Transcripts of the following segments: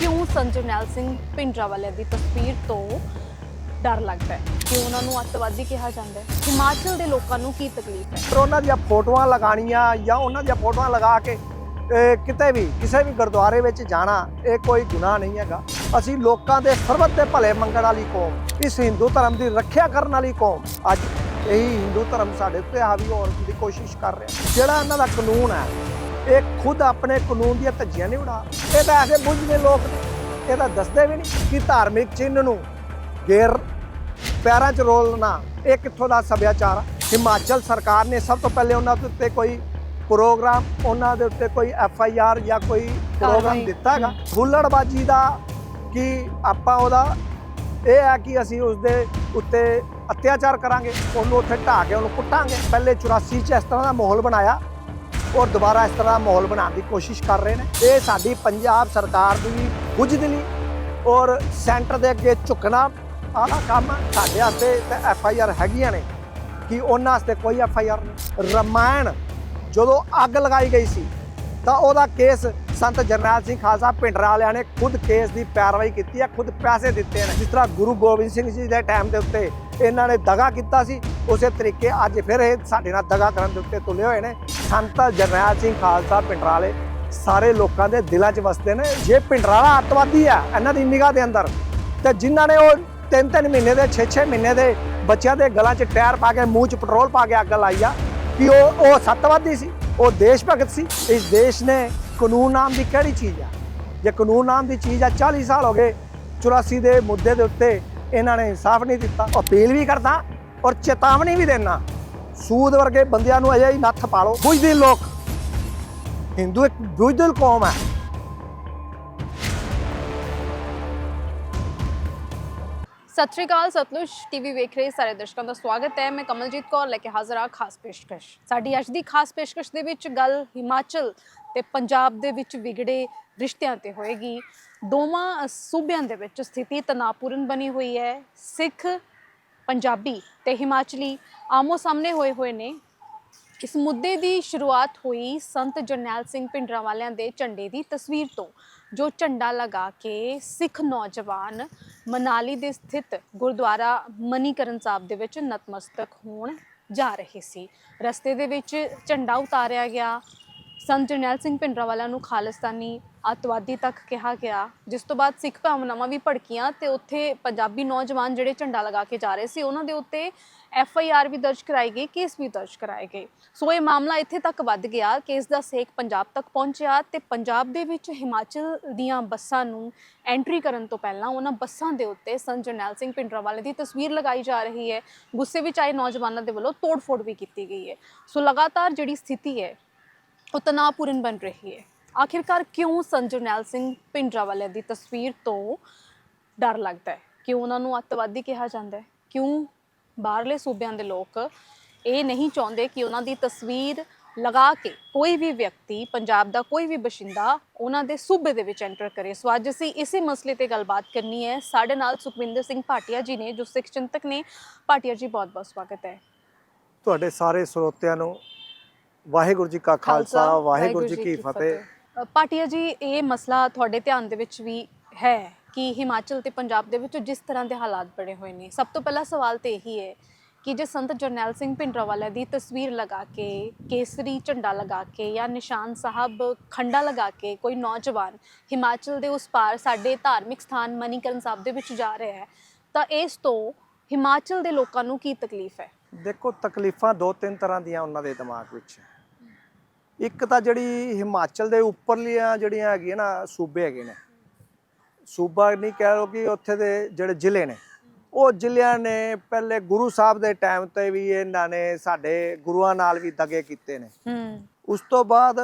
ਕਿਉਂ ਸੰਜਰਨੈਲ ਸਿੰਘ ਪਿੰਡਰਾਵਾਲੇ ਦੀ ਤਸਵੀਰ ਤੋਂ ਡਰ ਲੱਗਦਾ ਹੈ? ਕਿ ਉਹਨਾਂ ਨੂੰ ਅੱਤਵਾਦੀ ਕਿਹਾ ਜਾਂਦਾ ਹੈ? ਹਿਮਾਚਲ ਦੇ ਲੋਕਾਂ ਨੂੰ ਕੀ ਤਕਲੀਫ ਹੈ? ਪਰ ਉਹਨਾਂ ਦੀਆਂ ਫੋਟੋਆਂ ਲਗਾਣੀਆਂ ਜਾਂ ਉਹਨਾਂ ਦੀਆਂ ਫੋਟੋਆਂ ਲਗਾ ਕੇ ਕਿਤੇ ਵੀ, ਕਿਸੇ ਵੀ ਗੁਰਦੁਆਰੇ ਵਿੱਚ ਜਾਣਾ, ਇਹ ਕੋਈ ਗੁਨਾਹ ਨਹੀਂ ਹੈਗਾ। ਅਸੀਂ ਲੋਕਾਂ ਦੇ ਸਰਬੱਤ ਦੇ ਭਲੇ ਮੰਗਣ ਵਾਲੀ ਕੌਮ, ਇਸ ਹਿੰਦੂ ਧਰਮ ਦੀ ਰੱਖਿਆ ਕਰਨ ਵਾਲੀ ਕੌਮ। ਅੱਜ ਇਹੀ ਹਿੰਦੂ ਧਰਮ ਸਾਡੇ ਉੱਤੇ ਹਾਵੀ ਹੋਣ ਦੀ ਕੋਸ਼ਿਸ਼ ਕਰ ਰਿਹਾ। ਜਿਹੜਾ ਇਹਨਾਂ ਦਾ ਕਾਨੂੰਨ ਹੈ ਇਹ ਖੁਦ ਆਪਣੇ ਕਾਨੂੰਨ ਦੀਆਂ ਧੱਜੀਆਂ ਨਹੀਂ ਉਡਾ। ਇਹ ਤਾਂ ਐਸੇ ਬੁੱਝਦੇ ਲੋਕ ਨੇ। ਇਹ ਤਾਂ ਦੱਸਦੇ ਵੀ ਨਹੀਂ ਕਿ ਧਾਰਮਿਕ ਚਿੰਨ੍ਹ ਨੂੰ ਗੇਰ ਪੈਰਾਂ 'ਚ ਰੋਲਣਾ ਇਹ ਕਿੱਥੋਂ ਦਾ ਸੱਭਿਆਚਾਰ ਆ? ਹਿਮਾਚਲ ਸਰਕਾਰ ਨੇ ਸਭ ਤੋਂ ਪਹਿਲੇ ਉਹਨਾਂ ਦੇ ਉੱਤੇ ਕੋਈ ਪ੍ਰੋਗਰਾਮ ਉਹਨਾਂ ਦੇ ਉੱਤੇ ਕੋਈ ਐਫ ਆਈ ਆਰ ਜਾਂ ਕੋਈ ਪ੍ਰੋਗਰਾਮ। ਦਿੱਤਾ ਹੈਗਾ। ਹੁੱਲੜਬਾਜੀ ਦਾ ਕਿ ਆਪਾਂ ਉਹਦਾ ਇਹ ਹੈ ਕਿ ਅਸੀਂ ਉਸ ਦੇ ਉੱਤੇ ਅਤਿਆਚਾਰ ਕਰਾਂਗੇ ਉਹਨੂੰ ਉੱਥੇ ਢਾਹ ਕੇ ਉਹਨੂੰ ਕੁੱਟਾਂਗੇ। ਪਹਿਲੇ 84 ਚ ਇਸ ਤਰ੍ਹਾਂ ਦਾ ਮਾਹੌਲ ਬਣਾਇਆ। ਔਰ ਦੁਬਾਰਾ ਇਸ ਤਰ੍ਹਾਂ ਮਾਹੌਲ ਬਣਾਉਣ ਦੀ ਕੋਸ਼ਿਸ਼ ਕਰ ਰਹੇ ਨੇ। ਇਹ ਸਾਡੀ ਪੰਜਾਬ ਸਰਕਾਰ ਦੀ ਬੁੱਝਦਿਲੀ ਔਰ ਸੈਂਟਰ ਦੇ ਅੱਗੇ ਝੁਕਣਾ, ਆਹ ਕੰਮ ਸਾਡੇ ਵਾਸਤੇ ਤੇ ਐਫ ਆਈ ਆਰ ਹੈਗੀਆਂ ਨੇ ਕਿ ਉਹਨਾਂ ਵਾਸਤੇ ਕੋਈ ਐਫ ਆਈ ਆਰ ਨਹੀਂ। ਰਮਾਇਣ ਜਦੋਂ ਅੱਗ ਲਗਾਈ ਗਈ ਸੀ, ਤਾਂ ਉਹਦਾ ਕੇਸ ਸੰਤ ਜਰਨੈਲ ਸਿੰਘ ਖਾਲਸਾ ਪਿੰਡਰਾ ਵਾਲਿਆਂ ਨੇ ਖੁਦ ਕੇਸ ਦੀ ਪੈਰਵਾਈ ਕੀਤੀ ਹੈ, ਖੁਦ ਪੈਸੇ ਦਿੱਤੇ ਨੇ। ਜਿਸ ਤਰ੍ਹਾਂ ਗੁਰੂ ਗੋਬਿੰਦ ਸਿੰਘ ਜੀ ਦੇ ਟਾਈਮ ਦੇ ਉੱਤੇ ਇਹਨਾਂ ਨੇ ਦਗਾ ਕੀਤਾ ਸੀ। ਉਸੇ ਤਰੀਕੇ ਅੱਜ ਫਿਰ ਇਹ ਸਾਡੇ ਨਾਲ ਦਗਾ ਕਰਨ ਦੇ ਉੱਤੇ ਤੁਲੇ ਹੋਏ ਨੇ। ਸੰਤ ਜਰਨੈਲ ਸਿੰਘ ਖਾਲਸਾ ਪਿੰਡਰਾਲੇ ਸਾਰੇ ਲੋਕਾਂ ਦੇ ਦਿਲਾਂ 'ਚ ਵਸਦੇ ਨੇ। ਜੇ ਪਿੰਡਰਾਲਾ ਅੱਤਵਾਦੀ ਆ ਇਹਨਾਂ ਦੀ ਨਿਗਾਹ ਦੇ ਅੰਦਰ, ਤੇ ਜਿਨ੍ਹਾਂ ਨੇ ਉਹ ਤਿੰਨ ਤਿੰਨ ਮਹੀਨੇ ਦੇ 6-6 ਮਹੀਨੇ ਦੇ ਬੱਚਿਆਂ ਦੇ ਗਲਾਂ 'ਚ ਟਾਇਰ ਪਾ ਕੇ, ਮੂੰਹ 'ਚ ਪੈਟਰੋਲ ਪਾ ਕੇ ਅੱਗ ਲਾਈ ਆ ਕਿ ਉਹ ਉਹ ਸੱਤਵਾਦੀ ਸੀ, ਉਹ ਦੇਸ਼ ਭਗਤ ਸੀ। ਇਸ ਦੇਸ਼ ਨੇ ਕਾਨੂੰਨ ਨਾਮ ਦੀ ਕਿਹੜੀ ਚੀਜ਼ ਆ? ਜੇ ਕਾਨੂੰਨ ਨਾਮ ਦੀ ਚੀਜ਼ ਆ 40 ਸਾਲ ਹੋ ਗਏ 84 ਦੇ ਮੁੱਦੇ ਦੇ ਉੱਤੇ ਇਹਨਾਂ ਨੇ ਇਨਸਾਫ ਨਹੀਂ ਦਿੱਤਾ ਅਪੀਲ ਵੀ ਕਰਦਾ ਔਰ ਚੇਤਾਵਨੀ ਵੀ ਦੇਣਾ। ਸੂਦ ਵਰਗੇ ਬੰਦਿਆਂ ਨੂੰ ਅਜੇ ਹੀ ਨੱਥ ਪਾ ਲਓ ਬੁਝਦੇ ਲੋਕ। ਹਿੰਦੂ ਇੱਕ ਬੁਝਦਿਲ ਕੌਮ ਹੈ। ਸਤਿ ਸ਼੍ਰੀ ਅਕਾਲ, ਸਤਲੁਜ ਟੀਵੀ ਵੇਖ ਰਹੇ ਸਾਰੇ ਦਰਸ਼ਕਾਂ ਦਾ ਸਵਾਗਤ ਹੈ। ਮੈਂ ਕਮਲਜੀਤ ਕੌਰ ਲੈ ਕੇ ਹਾਜ਼ਰ ਹਾਂ ਖਾਸ ਪੇਸ਼ਕਸ਼। ਸਾਡੀ ਅੱਜ ਦੀ ਖਾਸ ਪੇਸ਼ਕਸ਼ ਦੇ ਵਿੱਚ ਗੱਲ ਹਿਮਾਚਲ ਤੇ ਪੰਜਾਬ ਦੇ ਵਿੱਚ ਵਿਗੜੇ ਰਿਸ਼ਤਿਆਂ ਤੇ ਹੋਏਗੀ। ਦੋਵਾਂ ਸੂਬਿਆਂ ਦੇ ਵਿੱਚ ਸਥਿਤੀ ਤਣਾਅਪੂਰਨ ਬਣੀ ਹੋਈ ਹੈ। ਸਿੱਖ, ਪੰਜਾਬੀ ਤੇ ਹਿਮਾਚਲੀ ਆਮੋ ਸਾਹਮਣੇ ਹੋਏ ਹੋਏ ਨੇ। ਇਸ ਮੁੱਦੇ ਦੀ ਸ਼ੁਰੂਆਤ ਹੋਈ ਸੰਤ ਜਰਨੈਲ ਸਿੰਘ ਭਿੰਡਰਾਂਵਾਲਿਆਂ ਦੇ ਝੰਡੇ ਦੀ ਤਸਵੀਰ ਤੋਂ, ਜੋ ਝੰਡਾ ਲਗਾ ਕੇ ਸਿੱਖ ਨੌਜਵਾਨ ਮਨਾਲੀ ਦੇ ਸਥਿਤ ਗੁਰਦੁਆਰਾ ਮਨੀਕਰਨ ਸਾਹਿਬ ਦੇ ਵਿੱਚ ਨਤਮਸਤਕ ਹੋਣ ਜਾ ਰਹੇ ਸੀ। ਰਸਤੇ ਦੇ ਵਿੱਚ ਝੰਡਾ ਉਤਾਰਿਆ ਗਿਆ। ਸੰਤ ਜਰਨੈਲ ਸਿੰਘ ਭਿੰਡਰਾਂਵਾਲਿਆਂ ਨੂੰ ਖਾਲਿਸਤਾਨੀ ਅੱਤਵਾਦੀ ਤੱਕ ਕਿਹਾ ਗਿਆ, ਜਿਸ ਤੋਂ ਬਾਅਦ ਸਿੱਖ ਭਾਵਨਾਵਾਂ ਵੀ ਭੜਕੀਆਂ ਤੇ ਉੱਥੇ ਪੰਜਾਬੀ ਨੌਜਵਾਨ ਜਿਹੜੇ ਝੰਡਾ ਲਗਾ ਕੇ ਜਾ ਰਹੇ ਸੀ, ਉਹਨਾਂ ਦੇ ਉੱਤੇ ਐਫ ਆਈ ਆਰ ਵੀ ਦਰਜ ਕਰਾਈ ਗਈ, ਕੇਸ ਵੀ ਦਰਜ ਕਰਾਏ ਗਏ। ਸੋ ਇਹ ਮਾਮਲਾ ਇੱਥੇ ਤੱਕ ਵੱਧ ਗਿਆ, ਕੇਸ ਦਾ ਸੇਕ ਪੰਜਾਬ ਤੱਕ ਪਹੁੰਚਿਆ ਤੇ ਪੰਜਾਬ ਦੇ ਵਿੱਚ ਹਿਮਾਚਲ ਦੀਆਂ ਬੱਸਾਂ ਨੂੰ ਐਂਟਰੀ ਕਰਨ ਤੋਂ ਪਹਿਲਾਂ ਉਹਨਾਂ ਬੱਸਾਂ ਦੇ ਉੱਤੇ ਸੰਤ ਜਰਨੈਲ ਸਿੰਘ ਭਿੰਡਰਾਂਵਾਲੇ ਦੀ ਤਸਵੀਰ ਲਗਾਈ ਜਾ ਰਹੀ ਹੈ। ਗੁੱਸੇ ਵਿੱਚ ਆਏ ਨੌਜਵਾਨਾਂ ਦੇ ਵੱਲੋਂ ਤੋੜ-ਫੋੜ ਵੀ ਕੀਤੀ ਗਈ ਹੈ। ਸੋ ਲਗਾਤਾਰ ਜਿਹੜੀ ਸਥਿਤੀ ਹੈ ਉਹ ਤਣਾਅਪੂਰਨ ਬਣ ਰਹੀ ਹੈ। ਆਖਿਰਕਾਰ ਕਿਉਂ ਸੰਤ ਜਰਨੈਲ ਸਿੰਘ ਭਿੰਡਰਾਂਵਾਲੇ ਦੀ ਤਸਵੀਰ ਤੋਂ ਡਰ ਲੱਗਦਾ ਹੈ? ਕਿਉਂ ਉਹਨਾਂ ਨੂੰ ਅੱਤਵਾਦੀ ਕਿਹਾ ਜਾਂਦਾ ਹੈ? ਕਿਉਂ ਬਾਹਰਲੇ ਸੂਬਿਆਂ ਦੇ ਲੋਕ ਇਹ ਨਹੀਂ ਚਾਹੁੰਦੇ ਕਿ ਉਹਨਾਂ ਦੀ ਤਸਵੀਰ ਲਗਾ ਕੇ ਕੋਈ ਵੀ ਵਿਅਕਤੀ, ਪੰਜਾਬ ਦਾ ਕੋਈ ਵੀ ਬਸ਼ਿੰਦਾ ਉਹਨਾਂ ਦੇ ਸੂਬੇ ਦੇ ਵਿੱਚ ਐਂਟਰ ਕਰੇ? ਸੋ ਅੱਜ ਅਸੀਂ ਇਸੇ ਮਸਲੇ ਤੇ ਗੱਲਬਾਤ ਕਰਨੀ ਹੈ। ਸਾਡੇ ਨਾਲ ਸੁਖਵਿੰਦਰ ਸਿੰਘ ਭਾਟੀਆ ਜੀ ਨੇ, ਜੋ ਸਿੱਖ ਚਿੰਤਕ ਨੇ। ਭਾਟੀਆ ਜੀ ਬਹੁਤ ਬਹੁਤ ਸਵਾਗਤ ਹੈ। ਤੁਹਾਡੇ ਸਾਰੇ ਸਰੋਤਿਆਂ ਨੂੰ ਵਾਹਿਗੁਰੂ ਜੀ ਕਾ ਖਾਲਸਾ ਵਾਹਿਗੁਰੂ ਜੀ ਕੀ ਫਤਿਹ। ਅ, ਭਾਟੀਆ ਜੀ ਇਹ ਮਸਲਾ ਤੁਹਾਡੇ ਧਿਆਨ ਦੇ ਵਿੱਚ ਵੀ ਹੈ ਕਿ ਹਿਮਾਚਲ ਤੇ ਪੰਜਾਬ ਦੇ ਵਿੱਚ ਜਿਸ ਤਰ੍ਹਾਂ ਦੇ ਹਾਲਾਤ ਬਣੇ ਹੋਏ ਨੇ। ਸਭ ਤੋਂ ਪਹਿਲਾ ਸਵਾਲ ਤੇ ਇਹੀ ਹੈ ਕਿ ਜੇ ਸੰਤ ਜਰਨੈਲ ਸਿੰਘ ਭਿੰਡਰਾਂਵਾਲਾ ਦੀ ਤਸਵੀਰ ਲਗਾ ਕੇ ਕੇਸਰੀ ਝੰਡਾ ਲਗਾ ਕੇ ਜਾਂ ਨਿਸ਼ਾਨ ਸਾਹਿਬ ਖੰਡਾ ਲਗਾ ਕੇ ਕੋਈ ਨੌਜਵਾਨ ਹਿਮਾਚਲ ਦੇ ਉਸ ਪਾਰ ਸਾਡੇ ਧਾਰਮਿਕ ਸਥਾਨ ਮਨੀਕਰਨ ਸਾਹਿਬ ਦੇ ਵਿੱਚ ਜਾ ਰਿਹਾ ਹੈ ਤਾਂ ਇਸ ਤੋਂ ਹਿਮਾਚਲ ਦੇ ਲੋਕਾਂ ਨੂੰ ਕੀ ਤਕਲੀਫ ਹੈ? ਦੇਖੋ ਤਕਲੀਫਾਂ ਦੋ ਤਿੰਨ ਤਰ੍ਹਾਂ ਦੀਆਂ ਉਹਨਾਂ ਦੇ ਦਿਮਾਗ ਵਿੱਚ ਇੱਕ ਤਾਂ ਜਿਹੜੀ ਹਿਮਾਚਲ ਦੇ ਉੱਪਰਲੀਆਂ ਜਿਹੜੀਆਂ ਹੈਗੀਆਂ ਨਾ ਸੂਬੇ ਹੈਗੇ ਨੇ। ਸੂਬਾ ਨਹੀਂ ਕਹਿ ਲੋ ਕਿ ਉੱਥੇ ਦੇ ਜਿਹੜੇ ਜ਼ਿਲ੍ਹੇ ਨੇ। ਉਹ ਜ਼ਿਲ੍ਹਿਆਂ ਨੇ ਪਹਿਲੇ ਗੁਰੂ ਸਾਹਿਬ ਦੇ ਟਾਈਮ ਤੇ ਵੀ ਇਹਨਾਂ ਨੇ ਸਾਡੇ ਗੁਰੂਆਂ ਨਾਲ ਵੀ ਦਗੇ ਕੀਤੇ ਨੇ। ਉਸ ਤੋਂ ਬਾਅਦ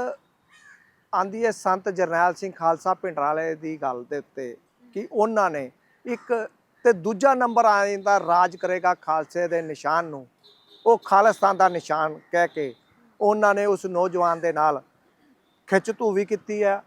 ਆਂਦੀ ਹੈ ਸੰਤ ਜਰਨੈਲ ਸਿੰਘ ਖਾਲਸਾ ਪਿੰਡਰਾਲੇ ਦੀ ਗੱਲ ਦੇ ਉੱਤੇ ਕਿ ਉਹਨਾਂ ਨੇ ਇੱਕ ਤੇ ਦੂਜਾ ਨੰਬਰ ਆ ਜਾਂਦਾ ਰਾਜ ਕਰੇਗਾ ਖਾਲਸੇ ਦੇ ਨਿਸ਼ਾਨ ਨੂੰ। ਉਹ ਖਾਲਿਸਤਾਨ ਦਾ ਨਿਸ਼ਾਨ ਕਹਿ ਕੇ ਉਹਨਾਂ ਨੇ ਉਸ ਨੌਜਵਾਨ ਦੇ ਨਾਲ ਖਿੱਚ ਧੂ ਵੀ ਕੀਤੀ ਹੈ।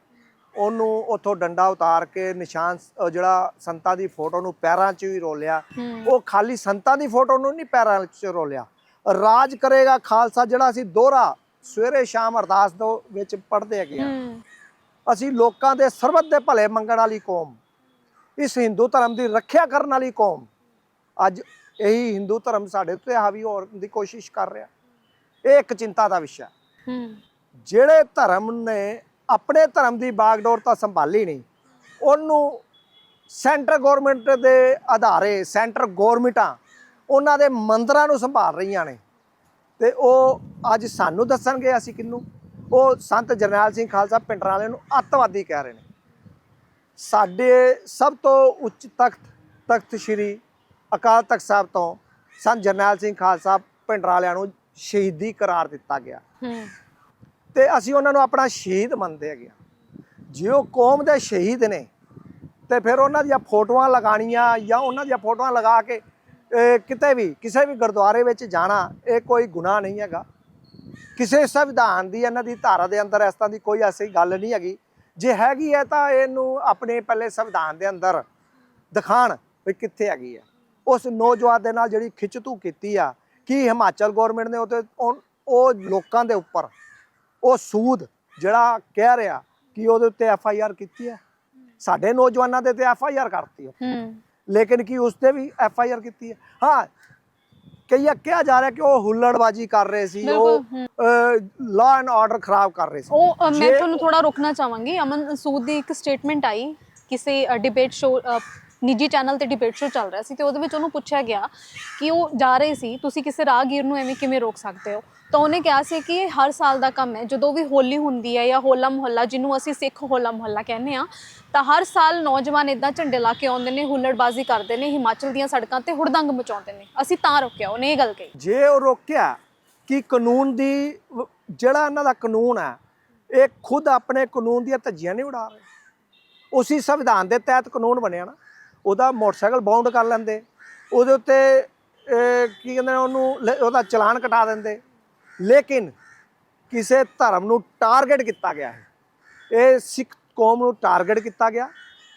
ਉਹਨੂੰ ਉਥੋਂ ਡੰਡਾ ਉਤਾਰ ਕੇ ਨਿਸ਼ਾਨ ਜਿਹੜਾ ਸੰਤਾਂ ਦੀ ਫੋਟੋ ਨੂੰ ਪੈਰਾਂ 'ਚ ਵੀ ਰੋਲਿਆ। ਹੂੰ। ਉਹ ਖਾਲੀ ਸੰਤਾਂ ਦੀ ਫੋਟੋ ਨੂੰ ਨਹੀਂ ਪੈਰਾਂ 'ਚ ਰੋਲਿਆ। ਰਾਜ ਕਰੇਗਾ ਖਾਲਸਾ ਜਿਹੜਾ ਅਸੀਂ ਦੋਹਰਾ ਸਵੇਰੇ ਸ਼ਾਮ ਅਰਦਾਸ ਦੋ ਵਿੱਚ ਪੜ੍ਹਦੇ ਹੈਗੇ ਆ। ਹੂੰ। ਅਸੀਂ ਲੋਕਾਂ ਦੇ ਸਰਬੱਤ ਦੇ ਭਲੇ ਮੰਗਣ ਵਾਲੀ ਕੌਮ ਇਸ ਹਿੰਦੂ ਧਰਮ ਦੀ ਰੱਖਿਆ ਕਰਨ ਵਾਲੀ ਕੌਮ ਅੱਜ ਇਹੀ ਹਿੰਦੂ ਧਰਮ ਸਾਡੇ ਉੱਤੇ ਹਾਵੀ ਹੋਣ ਦੀ ਕੋਸ਼ਿਸ਼ ਕਰ ਰਿਹਾ। ਇਹ ਇੱਕ ਚਿੰਤਾ ਦਾ ਵਿਸ਼ਾ ਹੈ। ਜਿਹੜੇ ਧਰਮ ਨੇ ਆਪਣੇ ਧਰਮ ਦੀ ਬਾਗਡੋਰ ਤਾਂ ਸੰਭਾਲੀ ਨਹੀਂ ਉਹਨੂੰ ਸੈਂਟਰ ਗਵਰਨਮੈਂਟ ਦੇ ਆਧਾਰੇ ਸੈਂਟਰ ਗਵਰਨਮੈਂਟਾਂ ਉਹਨਾਂ ਦੇ ਮੰਦਰਾਂ ਨੂੰ ਸੰਭਾਲ ਰਹੀਆਂ ਨੇ। ਤੇ ਉਹ ਅੱਜ ਸਾਨੂੰ ਦੱਸਣਗੇ ਅਸੀਂ ਕਿਹਨੂੰ? ਉਹ ਸੰਤ ਜਰਨੈਲ ਸਿੰਘ ਖਾਲਸਾ ਪਿੰਡਰਾਂ ਵਾਲੇ ਨੂੰ ਅੱਤਵਾਦੀ ਕਹਿ ਰਹੇ ਨੇ। ਸਾਡੇ ਸਭ ਤੋਂ ਉੱਚ ਤਖਤ ਤਖਤ ਸ੍ਰੀ ਅਕਾਲ ਤਖਤ ਸਾਹਿਬ ਤੋਂ ਸੰਤ ਜਰਨੈਲ ਸਿੰਘ ਖਾਲਸਾ ਪਿੰਡਰਾਂ ਵਾਲਿਆਂ ਨੂੰ ਸ਼ਹੀਦੀ ਕਰਾਰ ਦਿੱਤਾ ਗਿਆ। ਤੇ ਅਸੀਂ ਉਹਨਾਂ ਨੂੰ ਆਪਣਾ ਸ਼ਹੀਦ ਮੰਨਦੇ ਹੈਗੇ ਹਾਂ। ਜੇ ਉਹ ਕੌਮ ਦੇ ਸ਼ਹੀਦ ਨੇ ਤੇ ਫਿਰ ਉਹਨਾਂ ਦੀਆਂ ਫੋਟੋਆਂ ਲਗਾਣੀਆਂ ਜਾਂ ਉਹਨਾਂ ਦੀਆਂ ਫੋਟੋਆਂ ਲਗਾ ਕੇ ਕਿਤੇ ਵੀ ਕਿਸੇ ਵੀ ਗੁਰਦੁਆਰੇ ਵਿੱਚ ਜਾਣਾ ਇਹ ਕੋਈ ਗੁਨਾਹ ਨਹੀਂ ਹੈਗਾ। ਕਿਸੇ ਸੰਵਿਧਾਨ ਦੀ ਇਹਨਾਂ ਦੀ ਧਾਰਾ ਦੇ ਅੰਦਰ ਇਸ ਤਰ੍ਹਾਂ ਦੀ ਕੋਈ ਐਸੀ ਗੱਲ ਨਹੀਂ ਹੈਗੀ। ਜੇ ਹੈਗੀ ਹੈ ਤਾਂ ਇਹਨੂੰ ਆਪਣੇ ਪਹਿਲੇ ਸੰਵਿਧਾਨ ਦੇ ਅੰਦਰ ਦਿਖਾਣ ਵੀ ਕਿੱਥੇ ਹੈਗੀ ਹੈ। ਉਸ ਨੌਜਵਾਨ ਦੇ ਨਾਲ ਜਿਹੜੀ ਖਿੱਚਤੂ ਕੀਤੀ ਆ ਕੀ ਹਿਮਾਚਲ ਗਵਰਨਮੈਂਟ ਨੇ ਉਹਤੇ ਉਹ- ਲੋਕਾਂ ਦੇ ਉੱਪਰ ਉਹ ਸੂਦ ਜਿਹੜਾ ਕਹਿ ਰਿਹਾ ਕਿ ਉਹਦੇ ਉੱਤੇ ਐਫ ਆਈ ਆਰ ਕੀਤੀ ਹੈ। ਸਾਡੇ ਨੌਜਵਾਨਾਂ ਦੇ ਤੇ ਐਫ ਆਈ ਆਰ ਕਰਤੀ ਹੈ। ਲੇਕਿਨ ਕੀ ਉਸ ਤੇ ਵੀ ਐਫ ਆਈ ਆਰ ਕੀਤੀ ਹੈ? ਹਾਂ ਕਈਆ ਕਿਹਾ ਜਾ ਰਿਹਾ ਕਿ ਉਹ ਹੁੱਲੜਬਾਜੀ ਕਰ ਰਹੇ ਸੀ ਉਹ ਲਾਅ ਐਂਡ ਆਰਡਰ ਖਰਾਬ ਕਰ ਰਹੇ ਸੀ। ਉਹ ਮੈਂ ਤੁਹਾਨੂੰ ਥੋੜਾ ਰੋਕਣਾ ਚਾਹਾਂਗੀ। ਅਮਨ ਸੂਦ ਦੀ ਇੱਕ ਸਟੇਟਮੈਂਟ ਆਈ ਕਿਸੇ ਡਿਬੇਟ ਸ਼ੋ ਨਿੱਜੀ ਚੈਨਲ ਤੇ ਡਿਬੇਟ ਸ਼ੋ ਚੱਲ ਰਿਹਾ ਸੀ ਤੇ ਉਹਦੇ ਵਿੱਚ ਉਹਨੂੰ ਪੁੱਛਿਆ ਗਿਆ ਕਿ ਉਹ ਜਾ ਰਹੇ ਸੀ, ਤੁਸੀਂ ਕਿਸੇ ਰਾਹਗੀਰ ਨੂੰ ਐਵੇਂ ਕਿਵੇਂ ਰੋਕ ਸਕਦੇ ਹੋ? ਤਾਂ ਉਹਨੇ ਕਿਹਾ ਸੀ ਕਿ ਇਹ ਹਰ ਸਾਲ ਦਾ ਕੰਮ ਹੈ, ਜਦੋਂ ਵੀ ਹੋਲੀ ਹੁੰਦੀ ਹੈ ਜਾਂ ਹੋਲਾ ਮੁਹੱਲਾ, ਜਿਹਨੂੰ ਅਸੀਂ ਸਿੱਖ ਹੋਲਾ ਮੁਹੱਲਾ ਕਹਿੰਦੇ ਆ ਤਾਂ ਹਰ ਸਾਲ ਨੌਜਵਾਨ ਇਦਾਂ ਝੰਡੇ ਲਾ ਕੇ ਆਉਂਦੇ ਨੇ, ਹੁੱਲੜਬਾਜ਼ੀ ਕਰਦੇ ਨੇ, ਹਿਮਾਚਲ ਦੀਆਂ ਸੜਕਾਂ ਤੇ ਹੁੜਦੰਗ ਮਚਾਉਂਦੇ ਨੇ। ਅਸੀਂ ਤਾਂ ਰੋਕਿਆ, ਉਹਨੇ ਇਹ ਗੱਲ ਕਹੀ। ਜੇ ਉਹ ਰੋਕਿਆ ਕਿ ਕਾਨੂੰਨ ਦੀ ਜਿਹੜਾ ਇਹਨਾਂ ਦਾ ਕਾਨੂੰਨ ਹੈ, ਇਹ ਖੁਦ ਆਪਣੇ ਕਾਨੂੰਨ ਦੀਆਂ ਧੱਜੀਆਂ ਨਹੀਂ ਉਡਾ ਰਹੇ। ਉਸੇ ਸੰਵਿਧਾਨ ਦੇ ਤਹਿਤ ਕਾਨੂੰਨ ਬਣਿਆ ਨਾ। ਉਹਦਾ ਮੋਟਰਸਾਈਕਲ ਬਾਉਂਡ ਕਰ ਲੈਂਦੇ। ਉਹਦੇ ਉੱਤੇ ਕੀ ਕਹਿੰਦੇ ਨੇ ਉਹਨੂੰ, ਲ- ਉਹਦਾ ਚਲਾਨ ਕਟਾ ਦਿੰਦੇ। ਲੇਕਿਨ ਕਿਸੇ ਧਰਮ ਨੂੰ ਟਾਰਗੇਟ ਕੀਤਾ ਗਿਆ ਹੈ। ਇਹ ਸਿੱਖ ਕੌਮ ਨੂੰ ਟਾਰਗੇਟ ਕੀਤਾ ਗਿਆ।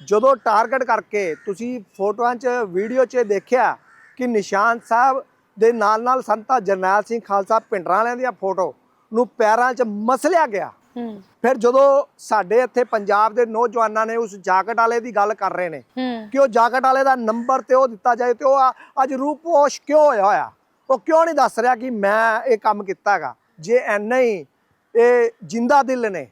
ਜਦੋਂ ਟਾਰਗੇਟ ਕਰਕੇ ਤੁਸੀਂ ਫੋਟੋਆਂ 'ਚ ਵੀਡੀਓ 'ਚ ਦੇਖਿਆ ਕਿ ਨਿਸ਼ਾਨ ਸਾਹਿਬ ਦੇ ਨਾਲ ਨਾਲ ਸੰਤਾ ਜਰਨੈਲ ਸਿੰਘ ਖਾਲਸਾ ਪਿੰਡਰਾਂ ਵਾਲਿਆਂ ਦੀਆਂ ਫੋਟੋ ਨੂੰ ਪੈਰਾਂ 'ਚ ਮਸਲਿਆ ਗਿਆ। ਫਿਰ ਜਦੋਂ ਸਾਡੇ ਇੱਥੇ ਪੰਜਾਬ ਦੇ ਨੌਜਵਾਨਾਂ ਨੇ ਉਸ ਜਾਕਟ ਵਾਲੇ ਦੀ ਗੱਲ ਕਰ ਰਹੇ ਨੇ ਕਿ ਉਹ ਜਾਕਟ ਵਾਲੇ ਦਾ ਨੰਬਰ ਤੇ ਉਹ ਦਿੱਤਾ ਜਾਏ ਤੇ ਉਹ ਅੱਜ ਰੂਪੋਸ਼ ਕਿਉਂ ਹੋਇਆ ਹੋਇਆ? ਉਹ ਕਿਉਂ ਨਹੀਂ ਦੱਸ ਰਿਹਾ ਕਿ ਮੈਂ ਇਹ ਕੰਮ ਕੀਤਾ ਹੈਗਾ? ਜੇ ਐਨਾ ਹੀ ਇਹ ਜਿੰਦਾ ਦਿਲ ਨੇ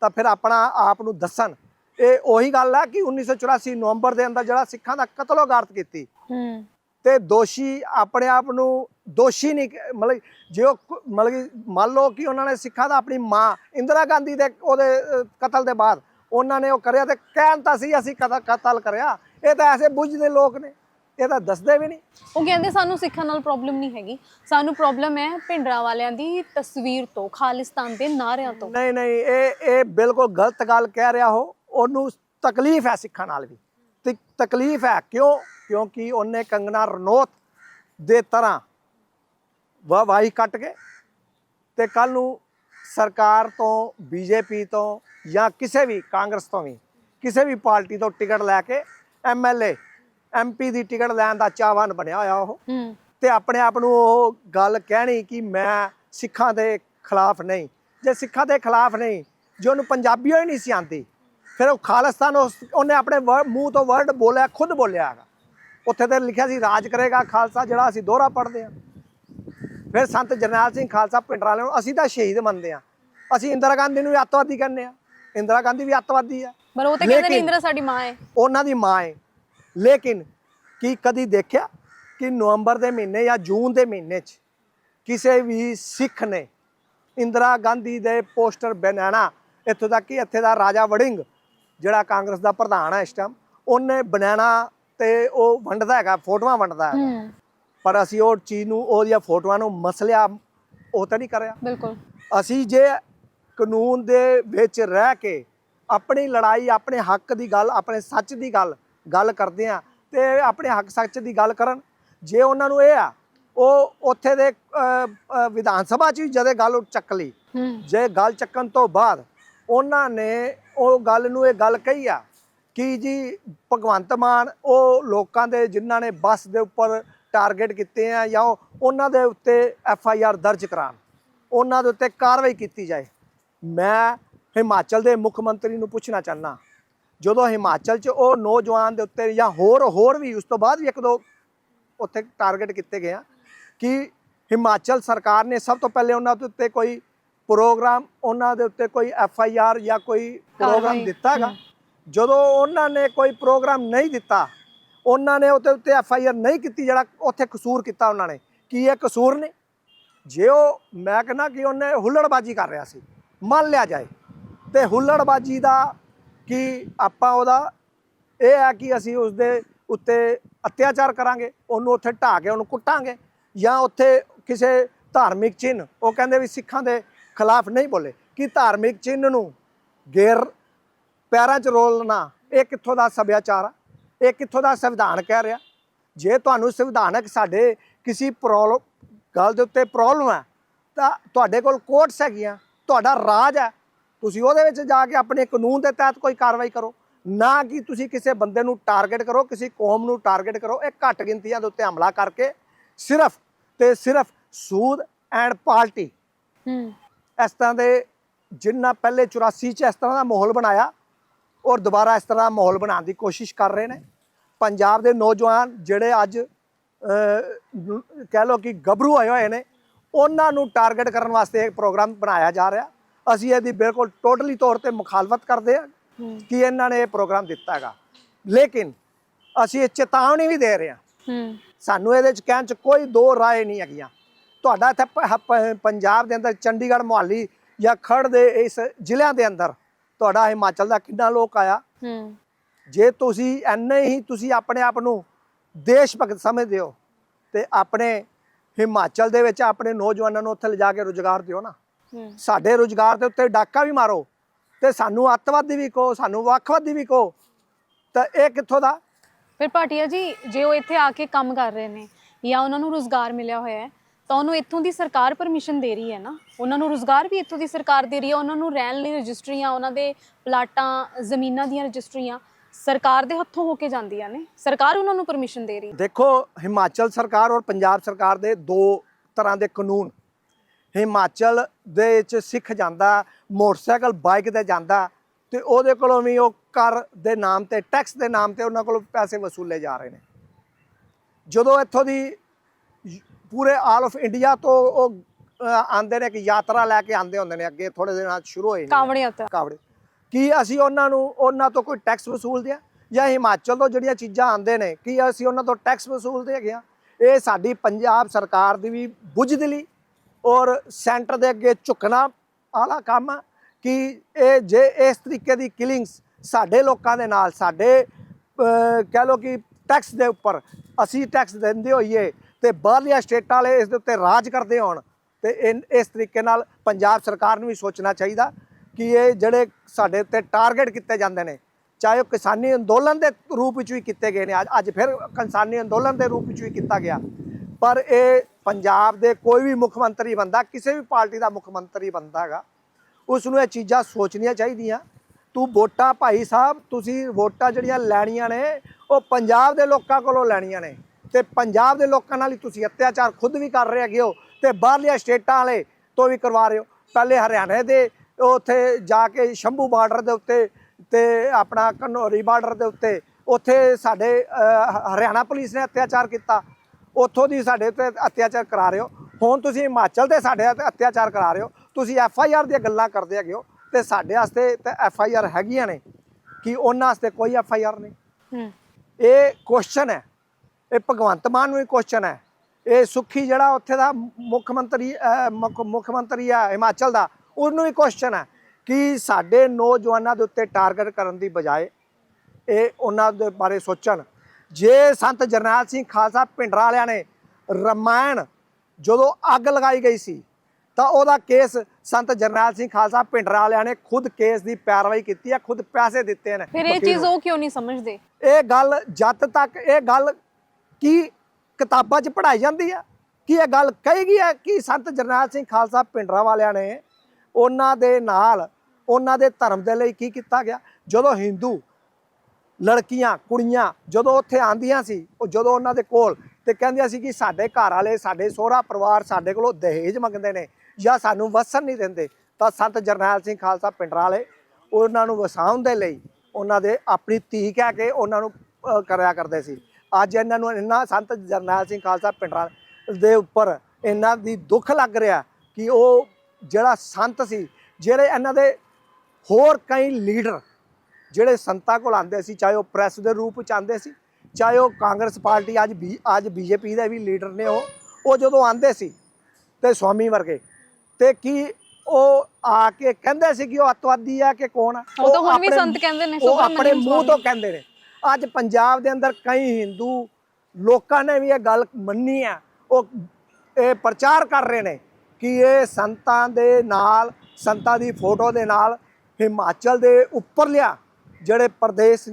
ਤਾਂ ਫਿਰ ਆਪਣਾ ਆਪ ਨੂੰ ਦੱਸਣ। ਇਹ ਉਹੀ ਗੱਲ ਹੈ ਕਿ 1984 ਨਵੰਬਰ ਦੇ ਅੰਦਰ ਜਿਹੜਾ ਸਿੱਖਾਂ ਦਾ ਕਤਲੋਗਾਰਤ ਕੀਤੀ। ਹੂੰ। ਤੇ ਦੋਸ਼ੀ ਆਪਣੇ ਆਪ ਨੂੰ ਦੋਸ਼ੀ ਨਹੀਂ ਮਤਲਬ ਜੇ ਉਹ ਮਤਲਬ ਮੰਨ ਲਓ ਕਿ ਉਹਨਾਂ ਨੇ ਸਿੱਖਾਂ ਦਾ ਆਪਣੀ ਮਾਂ ਇੰਦਰਾ ਗਾਂਧੀ ਦੇ ਉਹਦੇ ਕਤਲ ਦੇ ਬਾਅਦ ਉਹਨਾਂ ਨੇ ਉਹ ਕਰਿਆ ਤੇ ਕਹਿਣ ਤਾਂ ਸੀ ਅਸੀਂ ਕਤਲ ਕਤਲ ਕਰਿਆ ਇਹ ਤਾਂ ਐਸੇ ਬੁੱਝਦੇ ਲੋਕ ਨੇ ਇਹ ਤਾਂ ਦੱਸਦੇ ਵੀ ਨਹੀਂ। ਉਹ ਕਹਿੰਦੇ ਸਾਨੂੰ ਸਿੱਖਾਂ ਨਾਲ ਪ੍ਰੋਬਲਮ ਨਹੀਂ ਹੈਗੀ ਸਾਨੂੰ ਪ੍ਰੋਬਲਮ ਹੈ ਭਿੰਡਰਾਂ ਵਾਲਿਆਂ ਦੀ ਤਸਵੀਰ ਤੋਂ ਖਾਲਿਸਤਾਨ ਦੇ ਨਾਅਰਿਆਂ ਤੋਂ। ਨਹੀਂ ਨਹੀਂ ਇਹ ਇਹ ਬਿਲਕੁਲ ਗਲਤ ਗੱਲ ਕਹਿ ਰਿਹਾ ਹੋ ਉਹਨੂੰ ਤਕਲੀਫ ਹੈ ਸਿੱਖਾਂ ਨਾਲ ਵੀ। ਤਕਲੀਫ ਹੈ ਕਿਉਂ? ਕਿਉਂਕਿ ਉਹਨੇ ਕੰਗਨਾ ਰਣੌਤ ਦੇ ਤਰ੍ਹਾਂ ਵਾ ਵਾਈ ਕੱਟ ਕੇ ਤੇ ਕੱਲ ਨੂੰ ਸਰਕਾਰ ਤੋਂ ਬੀਜੇਪੀ ਤੋਂ ਜਾਂ ਕਿਸੇ ਵੀ ਕਾਂਗਰਸ ਤੋਂ ਵੀ ਕਿਸੇ ਵੀ ਪਾਰਟੀ ਤੋਂ ਟਿਕਟ ਲੈ ਕੇ ਐਮਐਲਏ ਐਮਪੀ ਦੀ ਟਿਕਟ ਲੈਣ ਦਾ ਚਾਹਵਾਨ ਬਣਿਆ ਹੋਇਆ ਉਹ। ਤੇ ਆਪਣੇ ਆਪ ਨੂੰ ਉਹ ਗੱਲ ਕਹਿਣੀ ਕਿ ਮੈਂ ਸਿੱਖਾਂ ਦੇ ਖਿਲਾਫ ਨਹੀਂ। ਜੇ ਸਿੱਖਾਂ ਦੇ ਖਿਲਾਫ ਨਹੀਂ ਜੇ ਉਹਨੂੰ ਪੰਜਾਬੀ ਹੀ ਨਹੀਂ ਸੀ ਆਉਂਦੀ ਫਿਰ ਉਹ ਖਾਲਿਸਤਾਨ ਉਹਨੇ ਆਪਣੇ ਮੂੰਹ ਤੋਂ ਵਰਡ ਬੋਲਿਆ ਖੁਦ ਬੋਲਿਆ ਹੈਗਾ। ਉੱਥੇ ਤੇ ਲਿਖਿਆ ਸੀ ਰਾਜ ਕਰੇਗਾ ਖਾਲਸਾ ਜਿਹੜਾ ਅਸੀਂ ਦੋਹਰਾ ਪੜ੍ਹਦੇ ਹਾਂ। ਫਿਰ ਸੰਤ ਜਰਨੈਲ ਸਿੰਘ ਖਾਲਸਾ ਪਿੰਡ ਵਾਲਿਆਂ ਨੂੰ ਅਸੀਂ ਤਾਂ ਸ਼ਹੀਦ ਮੰਨਦੇ ਹਾਂ। ਅਸੀਂ ਇੰਦਰਾ ਗਾਂਧੀ ਨੂੰ ਵੀ ਅੱਤਵਾਦੀ ਕਹਿੰਦੇ ਆ ਇੰਦਰਾ ਗਾਂਧੀ ਵੀ ਅੱਤਵਾਦੀ ਆ ਪਰ ਉਹ ਤਾਂ ਕਹਿੰਦੇ ਨੇ ਲੇਕਿਨ- ਇੰਦਰਾ ਸਾਡੀ ਮਾਂ ਹੈ। ਉਹਨਾਂ ਦੀ ਮਾਂ ਹੈ। ਲੇਕਿਨ ਕੀ ਕਦੀ ਦੇਖਿਆ ਕਿ ਨਵੰਬਰ ਦੇ ਮਹੀਨੇ ਜਾਂ ਜੂਨ ਦੇ ਮਹੀਨੇ 'ਚ ਕਿਸੇ ਵੀ ਸਿੱਖ ਨੇ ਇੰਦਰਾ ਗਾਂਧੀ ਦੇ ਪੋਸਟਰ ਬਣਾਣਾ ਇੱਥੋਂ ਤੱਕ ਕਿ ਇੱਥੇ ਦਾ ਰਾਜਾ ਵੜਿੰਗ ਜਿਹੜਾ ਕਾਂਗਰਸ ਦਾ ਪ੍ਰਧਾਨ ਹੈ ਇਸ ਟਾਈਮ ਉਹਨੇ ਬਣਾਣਾ ਤੇ ਉਹ ਵੰਡਦਾ ਹੈਗਾ ਫੋਟੋਆਂ ਵੰਡਦਾ ਹੈ ਹੂੰ। ਪਰ ਅਸੀਂ ਉਹ ਚੀਜ਼ ਨੂੰ ਉਹਦੀਆਂ ਫੋਟੋਆਂ ਨੂੰ ਮਸਲਿਆ ਉਹ ਤਾਂ ਨਹੀਂ ਕਰਿਆ। ਬਿਲਕੁਲ। ਅਸੀਂ ਜੇ ਕਾਨੂੰਨ ਦੇ ਵਿੱਚ ਰਹਿ ਕੇ ਆਪਣੀ ਲੜਾਈ ਆਪਣੇ ਹੱਕ ਦੀ ਗੱਲ ਆਪਣੇ ਸੱਚ ਦੀ ਗੱਲ ਗੱਲ ਕਰਦੇ ਆ ਤੇ ਆਪਣੇ ਹੱਕ ਸੱਚ ਦੀ ਗੱਲ ਕਰਨ ਜੇ ਉਹਨਾਂ ਨੂੰ ਇਹ ਆ ਉਹ ਉੱਥੇ ਦੇ ਅਹ, ਅਹ, ਵਿਧਾਨ ਸਭਾ 'ਚ ਵੀ ਜਦੇ ਗੱਲ ਚੱਕ ਲਈ ਹੂੰ। ਜੇ ਗੱਲ ਚੱਕਣ ਤੋਂ ਬਾਅਦ ਉਹਨਾਂ ਨੇ ਉਹ ਗੱਲ ਨੂੰ ਇਹ ਗੱਲ ਕਹੀ ਆ ਕਿ ਜੀ ਭਗਵੰਤ ਮਾਨ ਉਹ ਲੋਕਾਂ ਦੇ ਜਿਨ੍ਹਾਂ ਨੇ ਬੱਸ ਦੇ ਉੱਪਰ ਟਾਰਗੇਟ ਕੀਤੇ ਆ ਜਾਂ ਉਹ- ਉਹਨਾਂ ਦੇ ਉੱਤੇ ਐਫ ਆਈ ਆਰ ਦਰਜ ਕਰਾਉਣ ਉਹਨਾਂ ਦੇ ਉੱਤੇ ਕਾਰਵਾਈ ਕੀਤੀ ਜਾਏ? ਮੈਂ ਹਿਮਾਚਲ ਦੇ ਮੁੱਖ ਮੰਤਰੀ ਨੂੰ ਪੁੱਛਣਾ ਚਾਹਨਾ ਜਦੋਂ ਹਿਮਾਚਲ 'ਚ ਉਹ ਨੌਜਵਾਨ ਦੇ ਉੱਤੇ ਜਾਂ ਹੋਰ ਹੋਰ ਵੀ ਉਸ ਤੋਂ ਬਾਅਦ ਵੀ ਇੱਕ ਦੋ ਉੱਥੇ ਟਾਰਗੇਟ ਕੀਤੇ ਗਏ ਆ ਕਿ ਹਿਮਾਚਲ ਸਰਕਾਰ ਨੇ ਸਭ ਤੋਂ ਪਹਿਲੇ ਉਹਨਾਂ ਦੇ ਉੱਤੇ ਕੋਈ ਪ੍ਰੋਗਰਾਮ ਉਹਨਾਂ ਦੇ ਉੱਤੇ ਕੋਈ ਐਫ ਆਈ ਆਰ ਜਾਂ ਕੋਈ ਪ੍ਰੋਗਰਾਮ ਕਾਰਵਾਈ, ਦਿੱਤਾ ਹੈਗਾ? ਹਮ। ਜਦੋਂ ਉਹਨਾਂ ਨੇ ਕੋਈ ਪ੍ਰੋਗਰਾਮ ਨਹੀਂ ਦਿੱਤਾ, ਉਹਨਾਂ ਨੇ ਉਹਦੇ ਉੱਤੇ ਐਫ ਆਈ ਆਰ ਨਹੀਂ ਕੀਤੀ ਜਿਹੜਾ ਉੱਥੇ ਕਸੂਰ ਕੀਤਾ ਉਹਨਾਂ ਨੇ। ਕੀ ਇਹ ਕਸੂਰ ਨੇ? ਜੇ ਉਹ, ਮੈਂ ਕਹਿੰਦਾ ਕਿ ਉਹਨੇ ਹੁੱਲੜਬਾਜੀ ਕਰ ਰਿਹਾ ਸੀ, ਮੰਨ ਲਿਆ ਜਾਏ। ਤੇ ਹੁੱਲੜਬਾਜੀ ਦਾ ਕਿ ਆਪਾਂ ਉਹਦਾ, ਇਹ ਹੈ ਕਿ ਅਸੀਂ ਉਸ ਦੇ ਉੱਤੇ ਅਤਿਆਚਾਰ ਕਰਾਂਗੇ, ਉਹਨੂੰ ਉੱਥੇ ਢਾਹ ਕੇ ਉਹਨੂੰ ਕੁੱਟਾਂਗੇ, ਜਾਂ ਉੱਥੇ ਕਿਸੇ ਧਾਰਮਿਕ ਚਿੰਨ੍ਹ, ਉਹ ਕਹਿੰਦੇ ਵੀ ਸਿੱਖਾਂ ਦੇ ਖਿਲਾਫ ਨਹੀਂ ਬੋਲੇ। ਕਿ ਧਾਰਮਿਕ ਚਿੰਨ੍ਹ ਨੂੰ ਗੇਰ ਪੈਰਾਂ 'ਚ ਰੋਲਣਾ ਇਹ ਕਿੱਥੋਂ ਦਾ ਸੱਭਿਆਚਾਰ ਆ? ਇਹ ਕਿੱਥੋਂ ਦਾ ਸੰਵਿਧਾਨ ਕਹਿ ਰਿਹਾ? ਜੇ ਤੁਹਾਨੂੰ ਸੰਵਿਧਾਨਕ ਸਾਡੇ ਕਿਸੇ ਪ੍ਰੋਬਲਮ ਗੱਲ ਦੇ ਉੱਤੇ ਪ੍ਰੋਬਲਮ ਹੈ ਤਾਂ ਤੁਹਾਡੇ ਕੋਲ ਕੋਰਟਸ ਹੈਗੀਆਂ ਤੁਹਾਡਾ ਰਾਜ ਹੈ। ਤੁਸੀਂ ਉਹਦੇ ਵਿੱਚ ਜਾ ਕੇ ਆਪਣੇ ਕਾਨੂੰਨ ਦੇ ਤਹਿਤ ਕੋਈ ਕਾਰਵਾਈ ਕਰੋ। ਨਾ ਕਿ ਤੁਸੀਂ ਕਿਸੇ ਬੰਦੇ ਨੂੰ ਟਾਰਗੇਟ ਕਰੋ ਕਿਸੇ ਕੌਮ ਨੂੰ ਟਾਰਗੇਟ ਕਰੋ। ਇਹ ਘੱਟ ਗਿਣਤੀਆਂ ਦੇ ਉੱਤੇ ਹਮਲਾ ਕਰਕੇ ਸਿਰਫ ਤੇ ਸਿਰਫ ਸੂਦ ਐਂਡ ਪਾਰਟੀ। ਹੂੰ। ਇਸ ਤਰ੍ਹਾਂ ਦੇ ਜਿੰਨਾ ਪਹਿਲੇ 84 ਚ ਇਸ ਤਰ੍ਹਾਂ ਦਾ ਮਾਹੌਲ ਬਣਾਇਆ ਔਰ ਦੁਬਾਰਾ ਇਸ ਤਰ੍ਹਾਂ ਮਾਹੌਲ ਬਣਾਉਣ ਦੀ ਕੋਸ਼ਿਸ਼ ਕਰ ਰਹੇ ਨੇ। ਪੰਜਾਬ ਦੇ ਨੌਜਵਾਨ ਜਿਹੜੇ ਅੱਜ ਕਹਿ ਲਓ ਕਿ ਗੱਭਰੂ ਹੋਏ ਹੋਏ ਨੇ ਉਹਨਾਂ ਨੂੰ ਟਾਰਗੇਟ ਕਰਨ ਵਾਸਤੇ ਇੱਕ ਪ੍ਰੋਗਰਾਮ ਬਣਾਇਆ ਜਾ ਰਿਹਾ। ਅਸੀਂ ਇਹਦੀ ਬਿਲਕੁਲ ਟੋਟਲੀ ਤੌਰ ਤੇ ਮੁਖਾਲਫਤ ਕਰਦੇ ਹਾਂ ਕਿ ਇਹਨਾਂ ਨੇ ਇਹ ਪ੍ਰੋਗਰਾਮ ਦਿੱਤਾ ਹੈਗਾ। ਲੇਕਿਨ ਅਸੀਂ ਇਹ ਚੇਤਾਵਨੀ ਵੀ ਦੇ ਰਹੇ ਹਾਂ। ਸਾਨੂੰ ਇਹਦੇ ਚ ਕਹਿਣ ਚ ਕੋਈ ਦੋ ਰਾਏ ਨਹੀਂ ਹੈਗੀਆਂ। ਤੁਹਾਡਾ ਇੱਥੇ ਪੰਜਾਬ ਦੇ ਅੰਦਰ ਚੰਡੀਗੜ੍ਹ ਮੁਹਾਲੀ ਜਾਂ ਖੜ ਦੇ ਇਸ ਜ਼ਿਲ੍ਹਿਆਂ ਦੇ ਅੰਦਰ ਤੁਹਾਡਾ ਹਿਮਾਚਲ ਦਾ ਕਿੰਨਾ ਲੋਕ ਆਇਆ? ਹੂੰ। ਜੇ ਤੁਸੀਂ ਐਨੇ ਹੀ ਤੁਸੀਂ ਆਪਣੇ ਆਪ ਨੂੰ ਦੇਸ਼ ਭਗਤ ਸਮਝਦੇ ਹੋ ਤੇ ਆਪਣੇ ਹਿਮਾਚਲ ਦੇ ਵਿੱਚ ਆਪਣੇ ਨੌਜਵਾਨਾਂ ਨੂੰ ਉੱਥੇ ਲਿਜਾ ਕੇ ਰੁਜ਼ਗਾਰ ਦਿਓ ਨਾ। ਹੂੰ। ਸਾਡੇ ਰੁਜ਼ਗਾਰ ਦੇ ਉੱਤੇ ਡਾਕਾ ਵੀ ਮਾਰੋ ਤੇ ਸਾਨੂੰ ਅੱਤਵਾਦੀ ਵੀ ਕਹੋ ਸਾਨੂੰ ਵੱਖਵਾਦੀ ਵੀ ਕਹੋ ਤਾਂ ਇਹ ਕਿੱਥੋਂ ਦਾ? ਫਿਰ ਭਾਟੀਆ ਜੀ ਜੇ ਉਹ ਇੱਥੇ ਆ ਕੇ ਕੰਮ ਕਰ ਰਹੇ ਨੇ ਜਾਂ ਉਹਨਾਂ ਨੂੰ ਰੋਜ਼ਗਾਰ ਮਿਲਿਆ ਹੋਇਆ ਹੈ ਤਾਂ ਉਹਨੂੰ ਇੱਥੋਂ ਦੀ ਸਰਕਾਰ ਪਰਮਿਸ਼ਨ ਦੇ ਰਹੀ ਹੈ ਨਾ। ਉਹਨਾਂ ਨੂੰ ਰੋਜ਼ਗਾਰ ਵੀ ਇੱਥੋਂ ਦੀ ਸਰਕਾਰ ਦੇ ਰਹੀ ਹੈ। ਉਹਨਾਂ ਨੂੰ ਰਹਿਣ ਲਈ ਰਜਿਸਟਰੀਆਂ, ਉਹਨਾਂ ਦੇ ਪਲਾਟਾਂ, ਜ਼ਮੀਨਾਂ ਦੀਆਂ ਰਜਿਸਟਰੀਆਂ ਸਰਕਾਰ ਦੇ ਹੱਥੋਂ ਹੋ ਕੇ ਜਾਂਦੀਆਂ ਨੇ। ਸਰਕਾਰ ਉਹਨਾਂ ਨੂੰ ਪਰਮਿਸ਼ਨ ਦੇ ਰਹੀ ਦੇਖੋ, ਹਿਮਾਚਲ ਸਰਕਾਰ ਔਰ ਪੰਜਾਬ ਸਰਕਾਰ ਦੇ ਦੋ ਤਰ੍ਹਾਂ ਦੇ ਕਾਨੂੰਨ। ਹਿਮਾਚਲ ਦੇ ਵਿੱਚ ਸਿੱਖ ਜਾਂਦਾ, ਮੋਟਰਸਾਈਕਲ, ਬਾਈਕ ਤੇ ਜਾਂਦਾ ਤੇ ਉਹਦੇ ਕੋਲੋਂ ਵੀ ਉਹ ਕਰ ਦੇ ਨਾਮ ਤੇ ਟੈਕਸ ਦੇ ਨਾਮ ਤੇ ਉਹਨਾਂ ਕੋਲੋਂ ਪੈਸੇ ਵਸੂਲੇ ਜਾ ਰਹੇ ਨੇ। ਜਦੋਂ ਇੱਥੋਂ ਦੀ ਪੂਰੇ ਆਲ ਆਫ ਇੰਡੀਆ ਤੋਂ ਉਹ ਅ, ਆਉਂਦੇ ਨੇ ਕਿ ਯਾਤਰਾ ਲੈ ਕੇ ਆਉਂਦੇ ਹੁੰਦੇ ਨੇ ਅੱਗੇ ਥੋੜੇ ਦਿਨਾਂ ਸ਼ੁਰੂ ਹੋਏ ਨੇ ਕਾਵੜਿਆਂ ਤੇ ਕਾਵੜੇ ਕੀ ਅਸੀਂ ਉਹਨਾਂ ਨੂੰ ਉਹਨਾਂ ਤੋਂ ਕੋਈ ਟੈਕਸ ਵਸੂਲਦੇ ਆ ਜਾਂ ਹਿਮਾਚਲ ਤੋਂ ਜਿਹੜੀਆਂ ਚੀਜ਼ਾਂ ਆਉਂਦੇ ਨੇ ਕੀ ਅਸੀਂ ਉਹਨਾਂ ਤੋਂ ਟੈਕਸ ਵਸੂਲਦੇ ਹੈਗੇ ਆ? ਇਹ ਸਾਡੀ ਪੰਜਾਬ ਸਰਕਾਰ ਦੀ ਵੀ ਬੁੱਝਦਿਲੀ ਔਰ ਸੈਂਟਰ ਦੇ ਅੱਗੇ ਝੁਕਣਾ ਆਲਾ ਕੰਮ ਆ ਕਿ ਇਹ ਜੇ ਇਸ ਤਰੀਕੇ ਦੀ ਕਿਲਿੰਗਸ ਸਾਡੇ ਲੋਕਾਂ ਦੇ ਨਾਲ ਸਾਡੇ ਕਹਿ ਲਓ ਕਿ ਟੈਕਸ ਦੇ ਉੱਪਰ ਅਸੀਂ ਟੈਕਸ ਦਿੰਦੇ ਹੋਈਏ ਤੇ ਬਾਹਰਲੀਆਂ ਸਟੇਟਾਂ ਵਾਲੇ ਇਸ ਦੇ ਉੱਤੇ ਰਾਜ ਕਰਦੇ ਹੋਣ ਤੇ ਇਨ- ਇਸ ਤਰੀਕੇ ਨਾਲ ਪੰਜਾਬ ਸਰਕਾਰ ਨੂੰ ਵੀ ਸੋਚਣਾ ਚਾਹੀਦਾ ਕਿ ਇਹ ਜਿਹੜੇ ਸਾਡੇ ਉੱਤੇ ਟਾਰਗੇਟ ਕੀਤੇ ਜਾਂਦੇ ਨੇ, ਚਾਹੇ ਉਹ ਕਿਸਾਨੀ ਅੰਦੋਲਨ ਦੇ ਰੂਪ ਵਿੱਚ ਵੀ ਕੀਤੇ ਗਏ ਨੇ, ਅੱਜ ਅੱਜ ਫਿਰ ਕਿਸਾਨੀ ਅੰਦੋਲਨ ਦੇ ਰੂਪ ਵਿੱਚ ਵੀ ਕੀਤਾ ਗਿਆ। ਪਰ ਇਹ ਪੰਜਾਬ ਦੇ ਕੋਈ ਵੀ ਮੁੱਖ ਮੰਤਰੀ ਬੰਦਾ, ਕਿਸੇ ਵੀ ਪਾਰਟੀ ਦਾ ਮੁੱਖ ਮੰਤਰੀ ਬੰਦਾ ਹੈਗਾ ਉਸ ਨੂੰ ਇਹ ਚੀਜ਼ਾਂ ਸੋਚਣੀਆਂ ਚਾਹੀਦੀਆਂ। ਤੂੰ ਵੋਟਾਂ ਭਾਈ ਸਾਹਿਬ, ਤੁਸੀਂ ਵੋਟਾਂ ਜਿਹੜੀਆਂ ਲੈਣੀਆਂ ਨੇ, ਉਹ ਪੰਜਾਬ ਦੇ ਲੋਕਾਂ ਕੋਲੋਂ ਲੈਣੀਆਂ ਨੇ। ਤੇ ਪੰਜਾਬ ਦੇ ਲੋਕਾਂ ਨਾਲ ਹੀ ਤੁਸੀਂ ਅਤਿਆਚਾਰ ਖੁਦ ਵੀ ਕਰ ਰਹੇ ਹੈਗੇ ਹੋ ਤੇ ਬਾਹਰਲੀਆਂ ਸਟੇਟਾਂ ਵਾਲੇ ਤੋਂ ਵੀ ਕਰਵਾ ਰਹੇ ਹੋ। ਪਹਿਲੇ ਹਰਿਆਣੇ ਦੇ ਉੱਥੇ ਜਾ ਕੇ ਸ਼ੰਭੂ ਬਾਰਡਰ ਦੇ ਉੱਤੇ ਤੇ ਆਪਣਾ ਘਨੌਰੀ ਬਾਰਡਰ ਦੇ ਉੱਤੇ ਉੱਥੇ ਸਾਡੇ ਹਰਿਆਣਾ ਪੁਲਿਸ ਨੇ ਅਤਿਆਚਾਰ ਕੀਤਾ। ਉੱਥੋਂ ਦੀ ਸਾਡੇ ਉੱਤੇ ਅਤਿਆਚਾਰ ਕਰਾ ਰਹੇ ਹੋ। ਹੁਣ ਤੁਸੀਂ ਹਿਮਾਚਲ ਦੇ ਸਾਡੇ ਉੱਤੇ ਅਤਿਆਚਾਰ ਕਰਾ ਰਹੇ ਹੋ। ਤੁਸੀਂ ਐਫ ਆਈ ਆਰ ਦੀਆਂ ਗੱਲਾਂ ਕਰਦੇ ਹੈਗੇ ਹੋ ਤੇ ਸਾਡੇ ਵਾਸਤੇ ਤੇ ਐਫ ਆਈ ਆਰ ਹੈਗੀਆਂ ਨੇ ਕਿ ਉਹਨਾਂ ਵਾਸਤੇ ਕੋਈ ਐਫ ਆਈ ਆਰ ਨਹੀਂ। ਹੂੰ। ਇਹ ਕੁਐਸਚਨ ਹੈ। ਇਹ ਭਗਵੰਤ ਮਾਨ ਨੂੰ ਵੀ ਕੁਐਸਚਨ ਹੈ। ਇਹ ਸੁਖੀ ਜਿਹੜਾ ਉੱਥੇ ਦਾ ਮੁੱਖ ਮੰਤਰੀ ਮੁੱਖ ਮੰਤਰੀ ਆ ਹਿਮਾਚਲ ਦਾ ਉਹਨੂੰ ਵੀ ਕੁਐਸਚਨ ਹੈ ਕਿ ਸਾਡੇ ਨੌਜਵਾਨਾਂ ਦੇ ਉੱਤੇ ਟਾਰਗੇਟ ਕਰਨ ਦੀ ਬਜਾਏ ਇਹ ਉਹਨਾਂ ਦੇ ਬਾਰੇ ਸੋਚਣ। ਜੇ ਸੰਤ ਜਰਨੈਲ ਸਿੰਘ ਖਾਲਸਾ ਪਿੰਡਰਾਂ ਵਾਲਿਆਂ ਨੇ ਰਮਾਇਣ ਜਦੋਂ ਅੱਗ ਲਗਾਈ ਗਈ ਸੀ ਤਾਂ ਉਹਦਾ ਕੇਸ ਸੰਤ ਜਰਨੈਲ ਸਿੰਘ ਖਾਲਸਾ ਪਿੰਡਰਾਂ ਵਾਲਿਆਂ ਨੇ ਖੁਦ ਕੇਸ ਦੀ ਪੈਰਵਾਈ ਕੀਤੀ ਹੈ ਖੁਦ ਪੈਸੇ ਦਿੱਤੇ ਨੇ ਫਿਰ ਇਹ ਚੀਜ਼। ਉਹ ਕਿਉਂ ਨਹੀਂ ਸਮਝਦੇ? ਇਹ ਗੱਲ ਜਦ ਤੱਕ ਇਹ ਗੱਲ ਕੀ ਕਿਤਾਬਾਂ 'ਚ ਪੜ੍ਹਾਈ ਜਾਂਦੀ ਆ? ਕੀ ਇਹ ਗੱਲ ਕਹੀ ਗਈ ਹੈ ਕਿ ਸੰਤ ਜਰਨੈਲ ਸਿੰਘ ਖਾਲਸਾ ਪਿੰਡਰਾਂ ਵਾਲਿਆਂ ਨੇ ਉਹਨਾਂ ਦੇ ਨਾਲ, ਉਹਨਾਂ ਦੇ ਧਰਮ ਦੇ ਲਈ ਕੀ ਕੀਤਾ ਗਿਆ? ਜਦੋਂ ਹਿੰਦੂ ਲੜਕੀਆਂ, ਕੁੜੀਆਂ ਜਦੋਂ ਉੱਥੇ ਆਂਦੀਆਂ ਸੀ, ਉਹ ਜਦੋਂ ਉਹਨਾਂ ਦੇ ਕੋਲ ਤੇ ਕਹਿੰਦੀਆਂ ਸੀ ਕਿ ਸਾਡੇ ਘਰ ਵਾਲੇ, ਸਾਡੇ ਸਹੁਰਾ ਪਰਿਵਾਰ ਸਾਡੇ ਕੋਲੋਂ ਦਹੇਜ ਮੰਗਦੇ ਨੇ ਜਾਂ ਸਾਨੂੰ ਵਸਣ ਨਹੀਂ ਦਿੰਦੇ, ਤਾਂ ਸੰਤ ਜਰਨੈਲ ਸਿੰਘ ਖਾਲਸਾ ਪਿੰਡਰਾਂ ਵਾਲੇ ਉਹਨਾਂ ਨੂੰ ਵਸਾਉਣ ਦੇ ਲਈ ਉਹਨਾਂ ਦੇ ਆਪਣੀ ਧੀ ਕਹਿ ਕੇ ਉਹਨਾਂ ਨੂੰ ਕਰਿਆ ਕਰਦੇ ਸੀ। ਅੱਜ ਇਹਨਾਂ ਨੂੰ ਇੰਨਾ ਸੰਤ ਜਰਨੈਲ ਸਿੰਘ ਖਾਲਸਾ ਪਿੰਡਰਾਂ ਦੇ ਉੱਪਰ ਇਹਨਾਂ ਦੀ ਦੁੱਖ ਲੱਗ ਰਿਹਾ ਕਿ ਉਹ ਜਿਹੜਾ ਸੰਤ ਸੀ ਜਿਹੜੇ ਇਹਨਾਂ ਦੇ ਹੋਰ ਕਈ ਲੀਡਰ ਜਿਹੜੇ ਸੰਤਾਂ ਕੋਲ ਆਉਂਦੇ ਸੀ ਚਾਹੇ ਉਹ ਪ੍ਰੈਸ ਦੇ ਰੂਪ ਚ ਆਉਂਦੇ ਸੀ ਚਾਹੇ ਉਹ ਕਾਂਗਰਸ ਪਾਰਟੀ ਅੱਜ ਵੀ ਅੱਜ ਬੀਜੇਪੀ ਦੇ ਵੀ ਲੀਡਰ ਨੇ ਉਹ ਉਹ ਜਦੋਂ ਆਉਂਦੇ ਸੀ ਤੇ ਸਵਾਮੀ ਵਰਗੇ ਤੇ ਕੀ ਉਹ ਆ ਕੇ ਕਹਿੰਦੇ ਸੀ ਕਿ ਉਹ ਅੱਤਵਾਦੀ ਆ ਕਿ ਕੌਣ ਆ ਉਹ ਤਾਂ ਹੁਣ ਵੀ ਆਪਣੇ- ਸੰਤ ਕਹਿੰਦੇ ਨੇ ਉਹ ਆਪਣੇ ਸੁਬਰਾਮਨਿਅਮ ਮੂੰਹ ਤੋਂ। ਕਹਿੰਦੇ ਨੇ ਅੱਜ ਪੰਜਾਬ ਦੇ ਅੰਦਰ ਕਈ ਹਿੰਦੂ ਲੋਕਾਂ ਨੇ ਵੀ ਇਹ ਗੱਲ ਮੰਨੀ ਆ ਉਹ ਇਹ ਪ੍ਰਚਾਰ ਕਰ ਰਹੇ ਨੇ ਕਿ ਇਹ ਸੰਤਾਂ ਦੇ ਨਾਲ, ਸੰਤਾਂ ਦੀ ਫੋਟੋ ਦੇ ਨਾਲ ਹਿਮਾਚਲ ਦੇ ਉੱਪਰ ਲਿਆ, ਜਿਹੜੇ ਪ੍ਰਦੇਸ਼